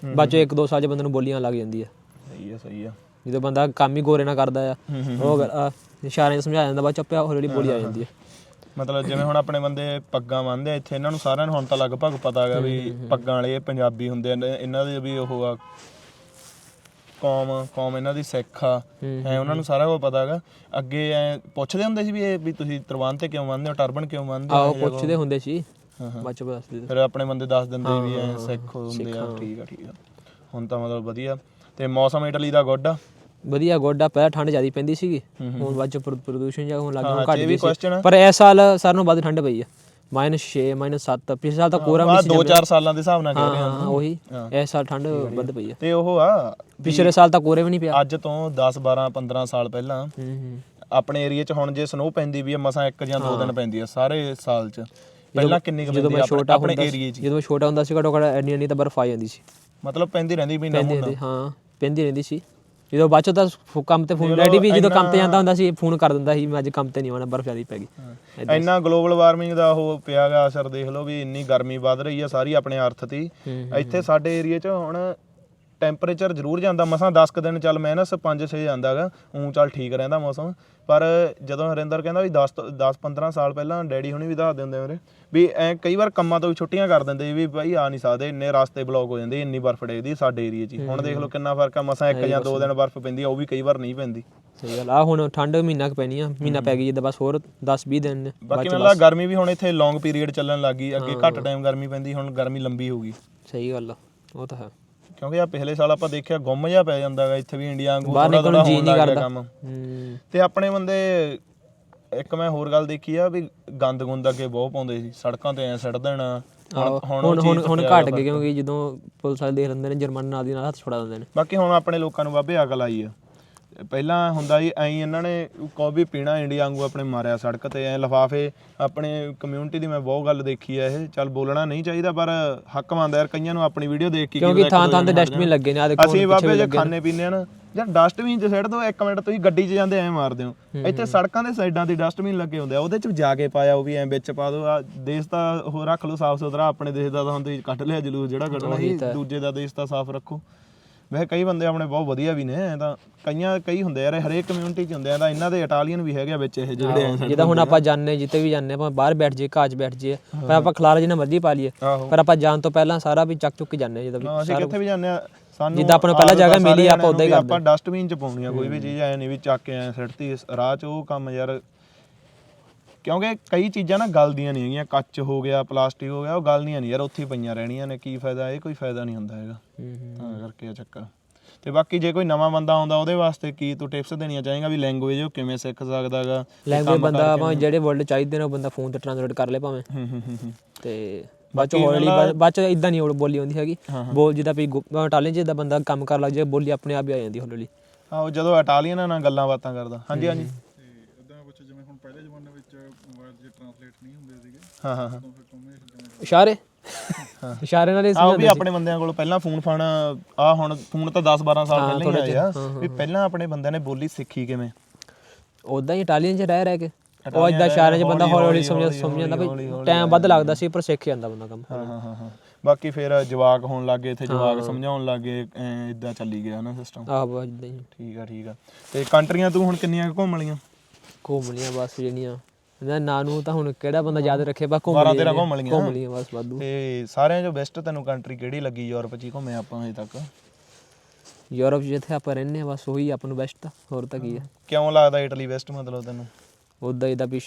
ਬਾਅਦ ਚੋਂ ਇੱਕ ਦੋ ਸਾਲ ਚ ਬੰਦੇ ਨੂੰ ਬੋਲੀਆਂ ਲੱਗ ਜਾਂਦੀ ਆ ਸਹੀ ਆ ਸਹੀ ਆ। ਜਦੋਂ ਬੰਦਾ ਕੰਮ ਹੀ ਗੋਰੇ ਨਾਲ ਕਰਦਾ ਆ ਉਹ ਨਾਲ ਸਮਝਾ ਜਾਂਦਾ ਬਾਅਦ ਚ ਆਪੇ ਹੌਲੀ ਹੌਲੀ ਬੋਲੀ ਆ ਜਾਂਦੀ ਆ। ਮਤਲਬ ਜਿਵੇਂ ਹੁਣ ਆਪਣੇ ਬੰਦੇ ਪੱਗਾਂ ਬੰਨ੍ਹਦੇ ਆ ਇੱਥੇ ਇਹਨਾਂ ਨੂੰ ਸਾਰਿਆਂ ਨੂੰ ਹੁਣ ਤਾਂ ਲਗਭਗ ਪਤਾ ਹੈਗਾ ਵੀ ਪੱਗਾਂ ਵਾਲੇ ਇਹ ਪੰਜਾਬੀ ਹੁੰਦੇ ਆ ਇਹਨਾਂ- ਇਹਨਾਂ ਦੇ ਵੀ ਉਹ ਆ ਕੌਮ ਕੌਮ ਇਹਨਾਂ ਦੀ ਸਿੱਖ ਆ ਐ ਉਹਨਾਂ ਨੂੰ ਸਾਰਾ ਕੁਝ ਪਤਾ ਹੈਗਾ। ਅੱਗੇ ਐ ਪੁੱਛਦੇ ਹੁੰਦੇ ਸੀ ਵੀ ਇਹ ਵੀ ਤੁਸੀਂ ਤਰਵਾਨ ਤੇ ਕਿਉਂ ਬੰਨ੍ਹਦੇ ਹੋ ਟਰਬਨ ਕਿਉਂ ਬੰਨ੍ਹਦੇ ਆਹੋ ਹੋ ਪੁੱਛਦੇ ਹੁੰਦੇ ਸੀ। ਬਾਅਦ ਚ ਫਿਰ ਆਪਣੇ ਬੰਦੇ ਦੱਸ ਦਿੰਦੇ ਵੀ ਐ ਸਿੱਖ ਹੁੰਦੇ ਆ ਠੀਕ ਆ ਠੀਕ ਆ। ਹੁਣ ਤਾਂ ਮਤਲਬ ਵਧੀਆ। ਤੇ ਮੌਸਮ ਇਟਲੀ ਦਾ ਗੁੱਡ ਆ। ਵਧੀਆ ਗੋਡਾ ਪਹਿਲਾਂ ਠੰਡ ਜ਼ਿਆਦਾ ਪੈਂਦੀ ਸੀਗੀ ਹੁਣ ਬਾਅਦ ਚ ਪ੍ਰਦੂਸ਼ਣ ਜਾਂ ਹੋਣ ਲੱਗ ਗਿਆ ਘਟ ਗਈ ਸੀ। ਪਰ ਇਸ ਸਾਲ ਸਾਰਿਆਂ ਨੂੰ ਵੱਧ ਠੰਡ ਪਈ ਆ -6 -7 ਪਿਛਲੇ ਸਾਲ ਤਾਂ ਕੋਰਾ ਵੀ ਸੀ 2-4 ਸਾਲਾਂ ਦੇ ਹਿਸਾਬ ਨਾਲ ਕਹਿ ਰਹੇ ਹਾਂ ਹਾਂ, ਉਹੀ ਇਸ ਸਾਲ ਠੰਡ ਵੱਧ ਪਈ ਆ। ਤੇ ਉਹ ਆ ਪਿਛਲੇ ਸਾਲ ਤਾਂ ਕੋਰੇ ਵੀ ਨਹੀਂ ਪਿਆ। ਅੱਜ ਤੋਂ 10 12 15 ਸਾਲ ਪਹਿਲਾਂ ਆਪਣੇ ਏਰੀਆ 'ਚ ਹੁਣ ਜੇ ਸਨੋ ਪੈਂਦੀ ਵੀ ਆ ਮਸਾਂ ਇੱਕ ਜਾਂ ਦੋ ਦਿਨ ਪੈਂਦੀ ਆ ਸਾਰੇ ਸਾਲ 'ਚ। ਪਹਿਲਾਂ ਕਿੰਨੀ ਕੁ ਜਦੋਂ ਪੈਂਦੀ ਮੈਂ ਆ ਆਪਣੇ- ਛੋਟਾ ਆਪਣੇ ਹੁੰਦਾ ਏਰੀਆ 'ਚ? ਜਦੋਂ ਮੈਂ ਛੋਟਾ ਹੁੰਦਾ ਸੀ ਘਟੋ ਘਟ ਐਨੀ ਐਨੀ ਤਾਂ ਬਰਫ਼ ਆ ਜਾਂਦੀ ਸੀ। ਮਤਲਬ ਪੈਂਦੀ ਰਹਿੰਦੀ ਵੀ ਨਾ ਹਾਂ ਪੈਂਦੀ ਰਹਿੰਦੀ ਸੀ। ਜਦੋਂ ਬਾਅਦ ਚੋਂ ਤਾਂ ਫੋ- ਕੰਮ ਤੇ ਫੋਨ ਡੈਡੀ ਵੀ ਜਦੋਂ ਕੰਮ ਤੇ ਜਾਂਦਾ ਹੁੰਦਾ ਸੀ ਫੋਨ ਕਰ ਦਿੰਦਾ ਸੀ ਮੈਂ ਅੱਜ ਕੰਮ ਤੇ ਨਹੀਂ ਆਉਣਾ ਬਰਫ਼ ਜ਼ਿਆਦਾ ਪੈ ਗਈ। ਇੰਨਾ ਗਲੋਬਲ ਵਾਰਮਿੰਗ ਦਾ ਉਹ ਪਿਆ ਗਾ ਅਸਰ ਦੇਖ ਲਓ ਵੀ ਇੰਨੀ ਗਰਮੀ ਵੱਧ ਰਹੀ ਆ ਸਾਰੀ ਆਪਣੇ ਅਰਥ ਤੇ। ਹੂੰ, ਇੱਥੇ ਸਾਡੇ ਏਰੀਆ 'ਚ ਹੁਣ ਟੈਂਪਰੇਚਰ ਜ਼ਰੂਰ ਜਾਂਦਾ ਮਸਾਂ 10 ਕੁ ਦਿਨ ਚੱਲ ਮਾਈਨਸ 5-6 ਜਾਂਦਾਗਾ ਉਂ ਚੱਲ ਠੀਕ ਰਹਿੰਦਾ ਮੌਸਮ। ਪਰ ਜਦੋਂ ਹਰਿੰਦਰ ਕਹਿੰਦਾ ਵੀ 10 ਤੋਂ- 10 15 ਸਾਲ ਪਹਿਲਾਂ ਡੈਡੀ ਹੁਣੀ ਵੀ ਦੱਸਦੇ ਹੁੰਦੇ ਮੇਰੇ ਵੀ ਐ ਕਈ ਵਾਰ ਕੰਮਾਂ ਤੋਂ ਵੀ ਛੁੱਟੀਆਂ ਕਰ ਦਿੰਦੇ ਸੀ ਵੀ ਭਾਈ ਆ ਨਹੀਂ ਸਕਦੇ ਇੰਨੇ ਰਸਤੇ ਬਲੌਕ ਹੋ ਜਾਂਦੇ ਇੰਨੀ ਬਰਫ਼ ਡੇਗਦੀ ਸਾਡੇ ਏਰੀਆ 'ਚ ਹੀ। ਹੁਣ ਦੇਖ ਲਓ ਕਿੰਨਾ ਫ਼ਰਕ ਆ ਮਸਾਂ ਇੱਕ ਜਾਂ ਦੋ ਦਿਨ ਬਰਫ਼ ਪੈਂਦੀ ਆ ਉਹ ਵੀ ਕਈ ਵਾਰ ਨਹੀਂ ਪੈਂਦੀ। ਸਹੀ ਗੱਲ ਆ ਹੁਣ ਠੰਡ ਮਹੀਨਾ ਕੁ ਪੈਣੀ ਆ ਮਹੀਨਾ ਪੈ ਗਈ ਜਿੱਦਾਂ ਬਸ ਹੋਰ 10 20 ਦਿਨ ਨੇ ਬਾਕੀ ਮੈਨੂੰ ਲੱਗਦਾ ਗਰਮੀ ਵੀ ਹੁਣ ਇੱਥੇ ਲੌਂਗ ਪੀਰੀਅਡ ਚੱਲਣ ਲੱਗ ਅੱਗੇ ਘੱਟ ਟਾਈਮ ਗਰਮੀ ਪੈਂਦੀ ਹੁਣ ਗਰਮੀ ਲੰਬੀ ਹੋ ਗਈ। ਸਹੀ ਗੱਲ ਆ ਉਹ ਤਾਂ ਹੈ। ਕਿਉਂਕਿ ਆ ਪਿਛਲੇ ਸਾਲ ਆਪਾਂ ਦੇਖਿਆ ਗੁੰਮ ਜਿਹਾ ਪੈ ਜਾਂਦਾ ਗਾ ਇੱਥੇ ਵੀ ਇੰਡੀਆ ਵਾਂਗੂ ਬਾਹਰ ਨਿਕਲਣ ਨੂੰ ਜੀ ਨਹੀਂ ਕਰਦਾ। ਕੰਮ। ਹੂੰ। ਤੇ ਆਪਣੇ ਬੰਦੇ ਇੱਕ ਮੈਂ ਹੋਰ ਗੱਲ ਦੇਖੀ ਆ ਵੀ ਗੰਦ ਗੁੰਦ ਅੱਗੇ ਬਹੁਤ ਪਾਉਂਦੇ ਸੀ ਸੜਕਾਂ ਤੇ ਐ ਸੜ ਦੇਣਾ। ਹੁਣ ਹੁਣ ਹੁਣ ਘਟ ਗਏ ਕਿਉਂਕਿ ਜਦੋਂ ਪੁਲਿਸ ਵਾਲੇ ਦੇਖ ਲੈਂਦੇ ਨੇ ਜੁਰਮਾਨਾ ਨਾਲ ਦੀ ਨਾਲ ਹੱਥ ਛੁਡਾ ਦਿੰਦੇ ਨੇ। ਬਾਕੀ ਹੁਣ ਆਪਣੇ ਲੋਕਾਂ ਨੂੰ ਬਾਬੇ ਅਕਲ ਆਈ ਆ। ਪਹਿਲਾਂ ਹੁੰਦਾ ਸੀ ਐਂ ਇਹਨਾਂ ਨੇ ਕੋ ਵੀ ਪੀਣਾ ਇੰਡੀਆ ਵਾਂਗੂ ਆਪਣੇ ਮਾਰਿਆ ਸੜਕ ਤੇ ਐ ਲਫਾਫੇ ਆਪਣੇ ਕਮਿਊਨਿਟੀ ਦੀ ਮੈਂ ਬਹੁਤ ਗੱਲ ਦੇਖੀ ਆ ਇਹ ਚੱਲ ਬੋਲਣਾ ਨਹੀਂ ਚਾਹੀਦਾ ਪਰ ਹੱਕ ਮੰਨਦਾ ਯਾਰ ਕਈਆਂ ਨੂੰ ਆਪਣੀ ਵੀਡੀਓ ਦੇਖ ਕੇ ਕਿਉਂਕਿ ਥਾਂ ਦੋ ਥਾਂ ਤੇ ਡਸਟਬਿਨ ਲੱਗੇ ਨੇ ਆ ਦੇਖੋ ਅਸੀਂ ਬਾਬੇ ਜੇ ਖਾਣੇ ਪੀਣੇ ਆ ਨਾ ਯਾਰ ਡਸਟਬਿਨ 'ਚ ਸਿੱਟ ਦੋ ਇੱਕ ਮਿੰਟ ਤੁਸੀਂ ਗੱਡੀ 'ਚ ਜਾਂਦੇ ਐ ਮਾਰਦੇ ਹੋ ਇੱਥੇ ਸੜਕਾਂ ਦੇ ਸਾਈਡਾਂ ਤੇ ਡਸਟਬਿਨ ਲੱਗੇ ਹੁੰਦੇ ਆ ਉਹਦੇ 'ਚ ਜਾ ਕੇ ਪਾਇਆ ਉਹ ਵੀ ਐ ਵਿੱਚ ਪਾ ਦੋ ਆ ਦੇਸ਼ ਤਾਂ ਉਹ ਰੱਖ ਲਓ ਸਾਫ਼ ਸੁਥਰਾ ਆਪਣੇ ਦੇਸ਼ ਦਾ ਤਾਂ ਹੁਣ ਤੁਸੀਂ ਕੱਢ ਲਿਆ ਜਲੂਸ ਜਿਹੜਾ ਕੱਢਣਾ ਸੀ ਦੂਜੇ ਦਾ ਦੇਸ਼ ਤਾਂ ਸਾਫ਼ ਰੱਖੋ। ਵੈਸੇ ਕਈ ਬੰਦੇ ਆਪਣੇ ਬਹੁਤ ਵਧੀਆ ਵੀ ਨੇ ਐਂ ਤਾਂ ਕਈਆਂ ਕਈ ਹੁੰਦੇ ਯਾਰ ਹਰੇਕ ਕਮਿਊਨਿਟੀ 'ਚ ਹੁੰਦੇ ਆ ਤਾਂ ਇਹਨਾਂ ਦੇ ਇਟਾਲੀਅਨ ਵੀ ਹੈਗੇ ਆ ਵਿੱਚ ਇਹ ਜਿਹੜੇ ਐ ਜਿੱਦਾਂ ਹੁਣ ਆਪਾਂ ਜਾਣਨੇ ਜਿੱਤੇ ਵੀ ਜਾਣਨੇ ਆਪਾਂ ਬਾਹਰ ਬੈਠ ਜਾਈਏ ਕਾਜ ਬੈਠ ਜਾਈਏ ਪਰ ਆਪਾਂ ਖਲਾਰਾ ਜਿੰਨਾ ਮਰਜ਼ੀ ਪਾ ਲਈਏ ਪਰ ਆਪਾਂ ਜਾਣ ਤੋਂ ਪਹਿਲਾਂ ਸਾਰਾ ਵੀ ਚੱਕ ਚੁੱਕ ਕੇ ਹਾਂ ਜਿੱਦਾਂ ਵੀ ਅਸੀਂ ਕਿੱਥੇ ਵੀ ਜਾਂਦੇ ਆ ਸਾਨੂੰ ਜਿੱਦਾਂ ਆਪਾਂ ਨੂੰ ਪਹਿਲਾਂ ਆ ਜਗ੍ਹਾ ਮਿਲੀ, ਆਪਾਂ ਉੱਦਾਂ ਹੀ ਵੀ ਆਪਾਂ ਡਸਟਬਿਨ 'ਚ ਪਾਉਣੀ ਆ ਕੋਈ ਵੀ ਚੀਜ਼ ਐ ਨਹੀਂ ਵੀ ਚੱਕ ਕੇ ਐ ਸਿੱਟਤੀ ਰਾਹ 'ਚ ਉਹ ਕੰਮ ਯਾਰ। ਕਿਉਂਕਿ ਕਈ ਚੀਜ਼ਾਂ ਨਾ ਗਲਦੀਆਂ ਨਹੀਂ ਹੈਗੀਆਂ ਕੱਚ ਹੋ ਗਿਆ ਪਲਾਸਟਿਕ ਹੋ ਗਿਆ ਉਹ ਗਲਦੀਆਂ ਨਹੀਂ ਯਾਰ ਉੱਥੇ ਪਈਆਂ ਰਹਿਣੀਆਂ ਨੇ ਕੀ ਫਾਇਦਾ ਇਹ ਕੋਈ ਫਾਇਦਾ ਨਹੀਂ ਹੁੰਦਾ ਹੈਗਾ। ਕਰਕੇ ਆ ਚੱਕਰ। ਤੇ ਬਾਕੀ ਜੇ ਕੋਈ ਨਵਾਂ ਬੰਦਾ ਆਉਂਦਾ ਉਹਦੇ ਵਾਸਤੇ ਕੀ ਤੂੰ ਟਿਪਸ ਦੇਣੀਆਂ ਚਾਹੇਗਾ ਵੀ ਲੈਂਗੁਏਜ ਉਹ ਕਿਵੇਂ ਸਿੱਖ ਸਕਦਾਗਾ ਲੈਂਗੁਏਜ ਬੰਦਾ ਭਾਵੇਂ ਜਿਹੜੇ ਵਰਡ ਚਾਹੀਦੇ ਨੇ ਉਹ ਬੰਦਾ ਫੋਨ ਤੇ ਟ੍ਰਾਂਸਲੇਟ ਕਰ ਲੇ ਭਾਵੇਂ। ਹੂੰ ਹੂੰ ਹੂੰ ਹੂੰ। ਤੇ ਬਾਅਦ ਚ ਹੌਲੀ ਬਾਅਦ ਚ ਇਦਾਂ ਨਹੀਂ ਉਹ ਬੋਲੀ ਆਉਂਦੀ ਹੈਗੀ। ਬੋਲ ਜਿੱਦਾਂ ਵੀ ਟਾਲੇ ਜਿੱਦਾਂ ਬੰਦਾ ਕੰਮ ਕਰ ਲੱਗ ਜਾਏ ਬੋਲੀ ਆਪਣੇ ਆਪ ਹੀ ਆ ਜਾਂਦੀ ਹੌਲੀ ਹੌਲੀ ਆਹੋ ਜਦੋਂ ਇਟਾਲੀਅਨਾਂ ਨਾਲ ਗੱਲਾਂ ਬਾਤਾਂ ਕਰਦਾ। ਹਾਂਜੀ ਹਾਂਜੀ। ਕੁਝ ਜਿਵੇਂ ਹੁਣ ਪਹਿਲੇ ਜ਼ਮਾਨੇ ਵਿੱਚ ਮੋਬਾਈਲ ਜੇ ਟ੍ਰਾਂਸਲੇਟ ਨਹੀਂ ਹੁੰਦੇ ਸੀਗੇ। ਹਾਂ ਹਾਂ ਹਾਂ ਇਸ਼ਾਰੇ? ਇਸ਼ਾਰੇ ਨਾਲ ਹੀ ਆਹ ਵੀ ਆਪਣੇ ਬੰਦਿਆਂ ਕੋਲ ਪਹਿਲਾਂ ਫੋਨ ਫਾਨ ਆ ਹੁਣ ਫੋਨ ਤਾਂ 10 12 ਸਾਲ ਪਹਿਲਾਂ ਹੀ ਆਏ ਆ। ਵੀ ਪਹਿਲਾਂ ਆਪਣੇ ਬੰਦਿਆਂ ਨੇ ਬੋਲੀ ਸਿੱਖੀ ਕਿਵੇਂ? ਉਦਾਂ ਹੀ ਇਟਾਲੀਅਨ ਚ ਰਹਿ ਰਹਿ ਕੇ। ਉਹ ਇਦਾਂ ਇਸ਼ਾਰਿਆਂ ਚ ਬੰਦਾ ਹੌਲੀ ਹੌਲੀ ਸਮਝ ਸਮਝ ਜਾਂਦਾ ਵੀ ਟਾਈਮ ਵੱਧ ਲੱਗਦਾ ਸੀ ਪਰ ਸਿੱਖ ਜਾਂਦਾ ਬੰਦਾ ਕੰਮ। ਹਾਂ ਹਾਂ ਹਾਂ ਹਾਂ। ਬਾਕੀ ਫਿਰ ਜਵਾਕ ਹੋਣ ਲੱਗੇ ਇੱਥੇ ਜਵਾਕ ਸਮਝਾਉਣ ਲੱਗੇ ਇਦਾਂ ਚੱਲੀ ਗਿਆ ਨਾ ਸਿਸਟਮ ਆਹ ਬਸ ਇਦਾਂ ਹੀ। ਠੀਕ ਆ ਠੀਕ ਆ। ਤੇ ਕੰਟਰੀਆਂ ਤੂੰ ਹੁਣ ਕਿੰਨੀਆਂ ਕੁ ਘੁੰਮ ਲਈਆਂ? ਘੁੰਮ ਲੀਆਂ ਬਸ ਜਿਹੜੀਆਂ ਇਹਦਾ ਨਾਂ ਨੂੰ ਤਾਂ ਹੁਣ ਕਿਹੜਾ ਬੰਦਾ ਯਾਦ ਰੱਖੇ? ਬਸ ਘੁੰਮ 12 ਲਈਆਂ 13 ਘੁੰਮ ਲਈਆਂ। ਘੁੰਮ ਬਸ ਵਾਧੂ। ਤੇ ਸਾਰਿਆਂ ਚੋਂ ਬੈਸਟ ਤੈਨੂੰ ਕੰਟਰੀ ਕਿਹੜੀ ਲੱਗੀ? ਯੂਰਪ 'ਚ ਹੀ ਘੁੰਮੇ ਆਪਾਂ ਹਜੇ ਤੱਕ। ਯੂਰਪ ਜਿੱਥੇ ਆਪਾਂ ਰਹਿੰਦੇ ਹਾਂ ਬਸ ਉਹੀ ਆਪਾਂ ਨੂੰ ਬੈਸਟ ਆ ਹੋਰ ਤਾਂ ਕੀ ਆ ਕਿਉਂ ਲੱਗਦਾ ਇਟਲੀ ਬੈਸਟ ਮਤਲਬ ਤੈਨੂੰ? ਉਦਾਂ ਹੀ ਦਾ ਵੀ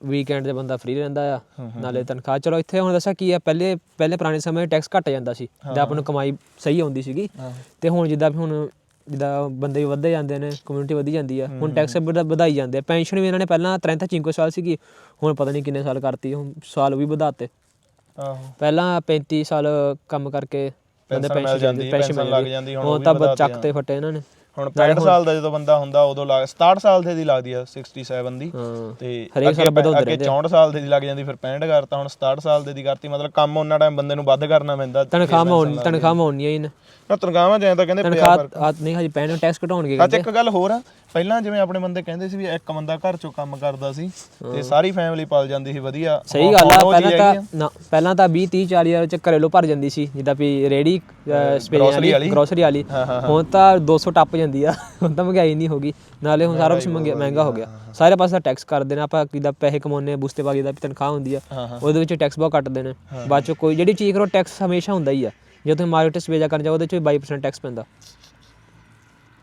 ਵੀਕਐਂਡ ਤੇ ਬੰਦਾ ਫ੍ਰੀ ਰਹਿੰਦਾ ਆ ਨਾਲੇ ਤਨਖਾਹ। ਚਲੋ ਇੱਥੇ ਹੁਣ ਦੱਸਿਆ ਕੀ ਆ ਪਹਿਲੇ ਪਹਿਲੇ ਪੁਰਾਣੇ ਸਮੇਂ ਟੈਕਸ ਘੱਟ ਜਾਂਦਾ ਸੀ ਤੇ ਆਪਾਂ ਨੂੰ ਕਮਾਈ ਸਹੀ ਆਉਂਦੀ ਸੀਗੀ। ਤੇ ਹੁਣ ਜਿੱਦਾਂ ਵੀ ਹੁਣ ਜਿੱਦਾਂ ਬੰਦੇ ਵੀ ਵੱਧਦੇ ਜਾਂਦੇ ਨੇ ਕਮਿਊਨਿਟੀ ਵਧੀ ਜਾਂਦੀ ਆ। ਹੁਣ ਟੈਕਸ ਵਧਾਈ ਜਾਂਦੇ ਆ। ਪੈਨਸ਼ਨ ਵੀ ਇਹਨਾਂ ਨੇ ਪਹਿਲਾਂ 33 5 ਸਾਲ ਸੀਗੀ ਹੁਣ ਪਤਾ ਨਹੀਂ ਕਿੰਨੇ ਸਾਲ ਕਰਤੀ ਹੁਣ ਸਾਲ ਵੀ ਵਧਾਤੇ। ਆਹੋ। ਪਹਿਲਾਂ 35 ਸਾਲ ਕੰਮ ਕਰਕੇ ਬੰਦੇ Pension ਮਿਲ ਪੈਨਸ਼ਨ ਜਾਂਦੀ, ਪੈਨਸ਼ਨ ਲੱਗ ਜਾਂਦੀ, ਹੁਣ ਉਹ ਤਾਂ ਚੱਕ ਤੇ ਫੱਟੇ ਇਹਨਾਂ ਨੇ। ਹੁਣ 65 ਸਾਲ ਦਾ ਜਦੋਂ ਬੰਦਾ ਹੁੰਦਾ ਉਦੋਂ ਲੱਗ 67 ਸਾਲ ਦੇ ਦੀ ਲੱਗਦੀ ਆ 67 ਦੀ। ਤੇ ਹਰੇਕ ਅੱਗੇ ਸਾਲ ਪੈ- ਵਧਾਉਂਦੇ ਅੱਗੇ 64 ਸਾਲ ਦੇ ਦੀ ਲੱਗ ਜਾਂਦੀ ਫਿਰ 65 ਕਰਤਾ ਹੁਣ 67 ਸਾਲ ਦੇ ਦੀ ਕਰਤੀ ਮਤਲਬ ਕੰਮ ਉਹਨਾਂ ਟਾਈਮ ਬੰਦੇ ਨੂੰ ਵੱਧ ਕਰਨਾ ਪੈਂਦਾ ਤਨਖਾਹ ਮਾਉਣੀ ਤਨਖਾਹ ਮਾਉਣੀ ਹੀ ਨੇ। ਨਾ ਤਨਖਾਹਾਂ ਜਾਂ ਤਾਂ ਕਹਿੰਦੇ ਪਿਆ ਤਨਖਾਹ ਆ ਨਹੀਂ ਹਜੇ ਪੈਨ ਟੈਕਸ ਘਟਾਉਣਗੇ ਅੱਛਾ ਇੱਕ ਗੱਲ ਹੋਰ ਆ ਪਹਿਲਾਂ ਜਿਵੇਂ ਆਪਣੇ ਬੰਦੇ ਕਹਿੰਦੇ ਸੀ ਵੀ ਇੱਕ ਬੰਦਾ ਘਰ ਚੋਂ ਕੰਮ ਕਰਦਾ ਸੀ ਤੇ ਸਾਰੀ ਫੈਮਿਲੀ ਪਲ ਜਾਂਦੀ ਸੀ ਵਧੀਆ। ਸਹੀ ਗੱਲ ਆ ਪਹਿਲਾਂ ਤਾਂ ਨਾ ਪਹਿਲਾਂ ਤਾਂ 20 30 40 ਹਜ਼ਾਰ ਚ ਘਰੇਲੋ ਭਰ ਜਾਂਦੀ ਸੀ ਜਿੱਦਾਂ ਵੀ ਰੇੜੀ ਸਪੇਰੀ ਵਾਲੀ ਗਰੋਸਰੀ ਵਾਲੀ। ਹੁਣ ਤਾਂ 200 ਟੱਪ ਜਾਂਦੀ ਆ ਹੁਣ ਤਾਂ ਮਹਿੰਗਾਈ ਨਹੀਂ ਹੋਗੀ ਨਾਲੇ ਹੁਣ ਸਾਰਾ ਕੁਝ ਮਹਿੰਗਾ ਹੋ ਗਿਆ। ਸਾਰੇ ਪਾਸੇ ਟੈਕਸ ਕਰਦੇ ਨੇ ਆਪਾਂ ਕਿਦਾਂ ਪੈਸੇ ਕਮਾਉਂਦੇ ਆ ਬੁਸਤੇ ਬਾਗੀ ਦਾ ਵੀ ਤਨਖਾਹ ਹੁੰਦੀ ਆ ਉਹਦੇ ਵਿੱਚ ਟੈਕਸ ਬਹੁਤ ਕੱਟਦੇ ਨੇ ਬਾਅਦ ਚ ਕੋਈ ਜਿਹੜੀ ਚੀਜ਼ ਕਰੋ ਟੈਕਸ ਹਮੇਸ਼ਾ ਹੁੰਦਾ ਹੀ ਆ। ਜੇ ਤੁਸੀਂ ਮਾਰਕੀਟ ਚ ਵੇਚਾ ਕਰਨ ਜਾਓ ਉਹਦੇ ਚ ਵੀ 22% ਟੈਕਸ ਪੈਂਦਾ।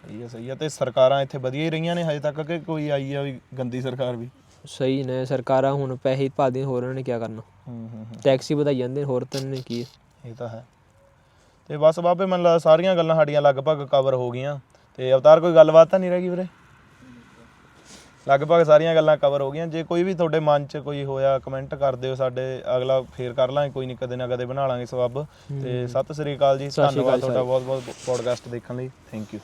ਸਹੀ ਸਹੀ ਆ ਤੇ ਸਰਕਾਰਾਂ ਇੱਥੇ ਵਧੀਆ ਹੀ ਰਹੀਆਂ ਨੇ ਹਜੇ ਤੱਕ ਕਿ ਕੋਈ ਆਈ ਆ ਵੀ ਗੰਦੀ ਸਰਕਾਰ ਵੀ। ਸਹੀ ਨੇ ਸਰਕਾਰਾਂ ਹੁਣ ਪੈਸੇ ਭਾਲਦੀਆਂ ਹੋਰ ਉਹਨਾਂ ਨੇ ਕੀ ਕਰਨਾ? ਹੂੰ ਹੂੰ ਹੂੰ। ਟੈਕਸ ਹੀ ਵਧਾਈ ਜਾਂਦੇ ਹੋਰ ਤਾਂ ਨੇ ਕੀ। ਇਹ ਤਾਂ ਹੈ। ਤੇ ਬਸ ਬਾਬੇ ਮੈਨੂੰ ਲੱਗਦਾ ਸਾਰੀਆਂ ਗੱਲਾਂ ਸਾਡੀਆਂ ਲਗਭਗ ਕਵਰ ਹੋ ਗਈਆਂ। ਤੇ ਅਵਤਾਰ ਕੋਈ ਗੱਲਬਾਤ ਤਾਂ ਨਹੀਂ ਰਹਿ ਗਈ ਵੀਰੇ? ਲਗਭਗ ਸਾਰੀਆਂ ਗੱਲਾਂ ਕਵਰ ਹੋ ਗਈਆਂ। ਜੇ ਕੋਈ ਵੀ ਤੁਹਾਡੇ ਮਨ 'ਚ ਕੋਈ ਹੋਇਆ ਕਮੈਂਟ ਕਰ ਦਿਓ ਸਾਡੇ। ਅਗਲਾ ਫੇਰ ਕਰ ਲਾਂਗੇ। ਕੋਈ ਨਹੀਂ ਕਦੇ ਨਾ ਕਦੇ ਬਣਾ ਲਾਂਗੇ ਸਵਾਬ ਤੇ ਸਤਿ ਸ੍ਰੀ ਅਕਾਲ ਜੀ। ਧੰਨਵਾਦ ਤੁਹਾਡਾ ਬਹੁਤ ਬਹੁਤ ਪੋਡਕਾਸਟ ਦੇਖਣ ਲਈ। Thank you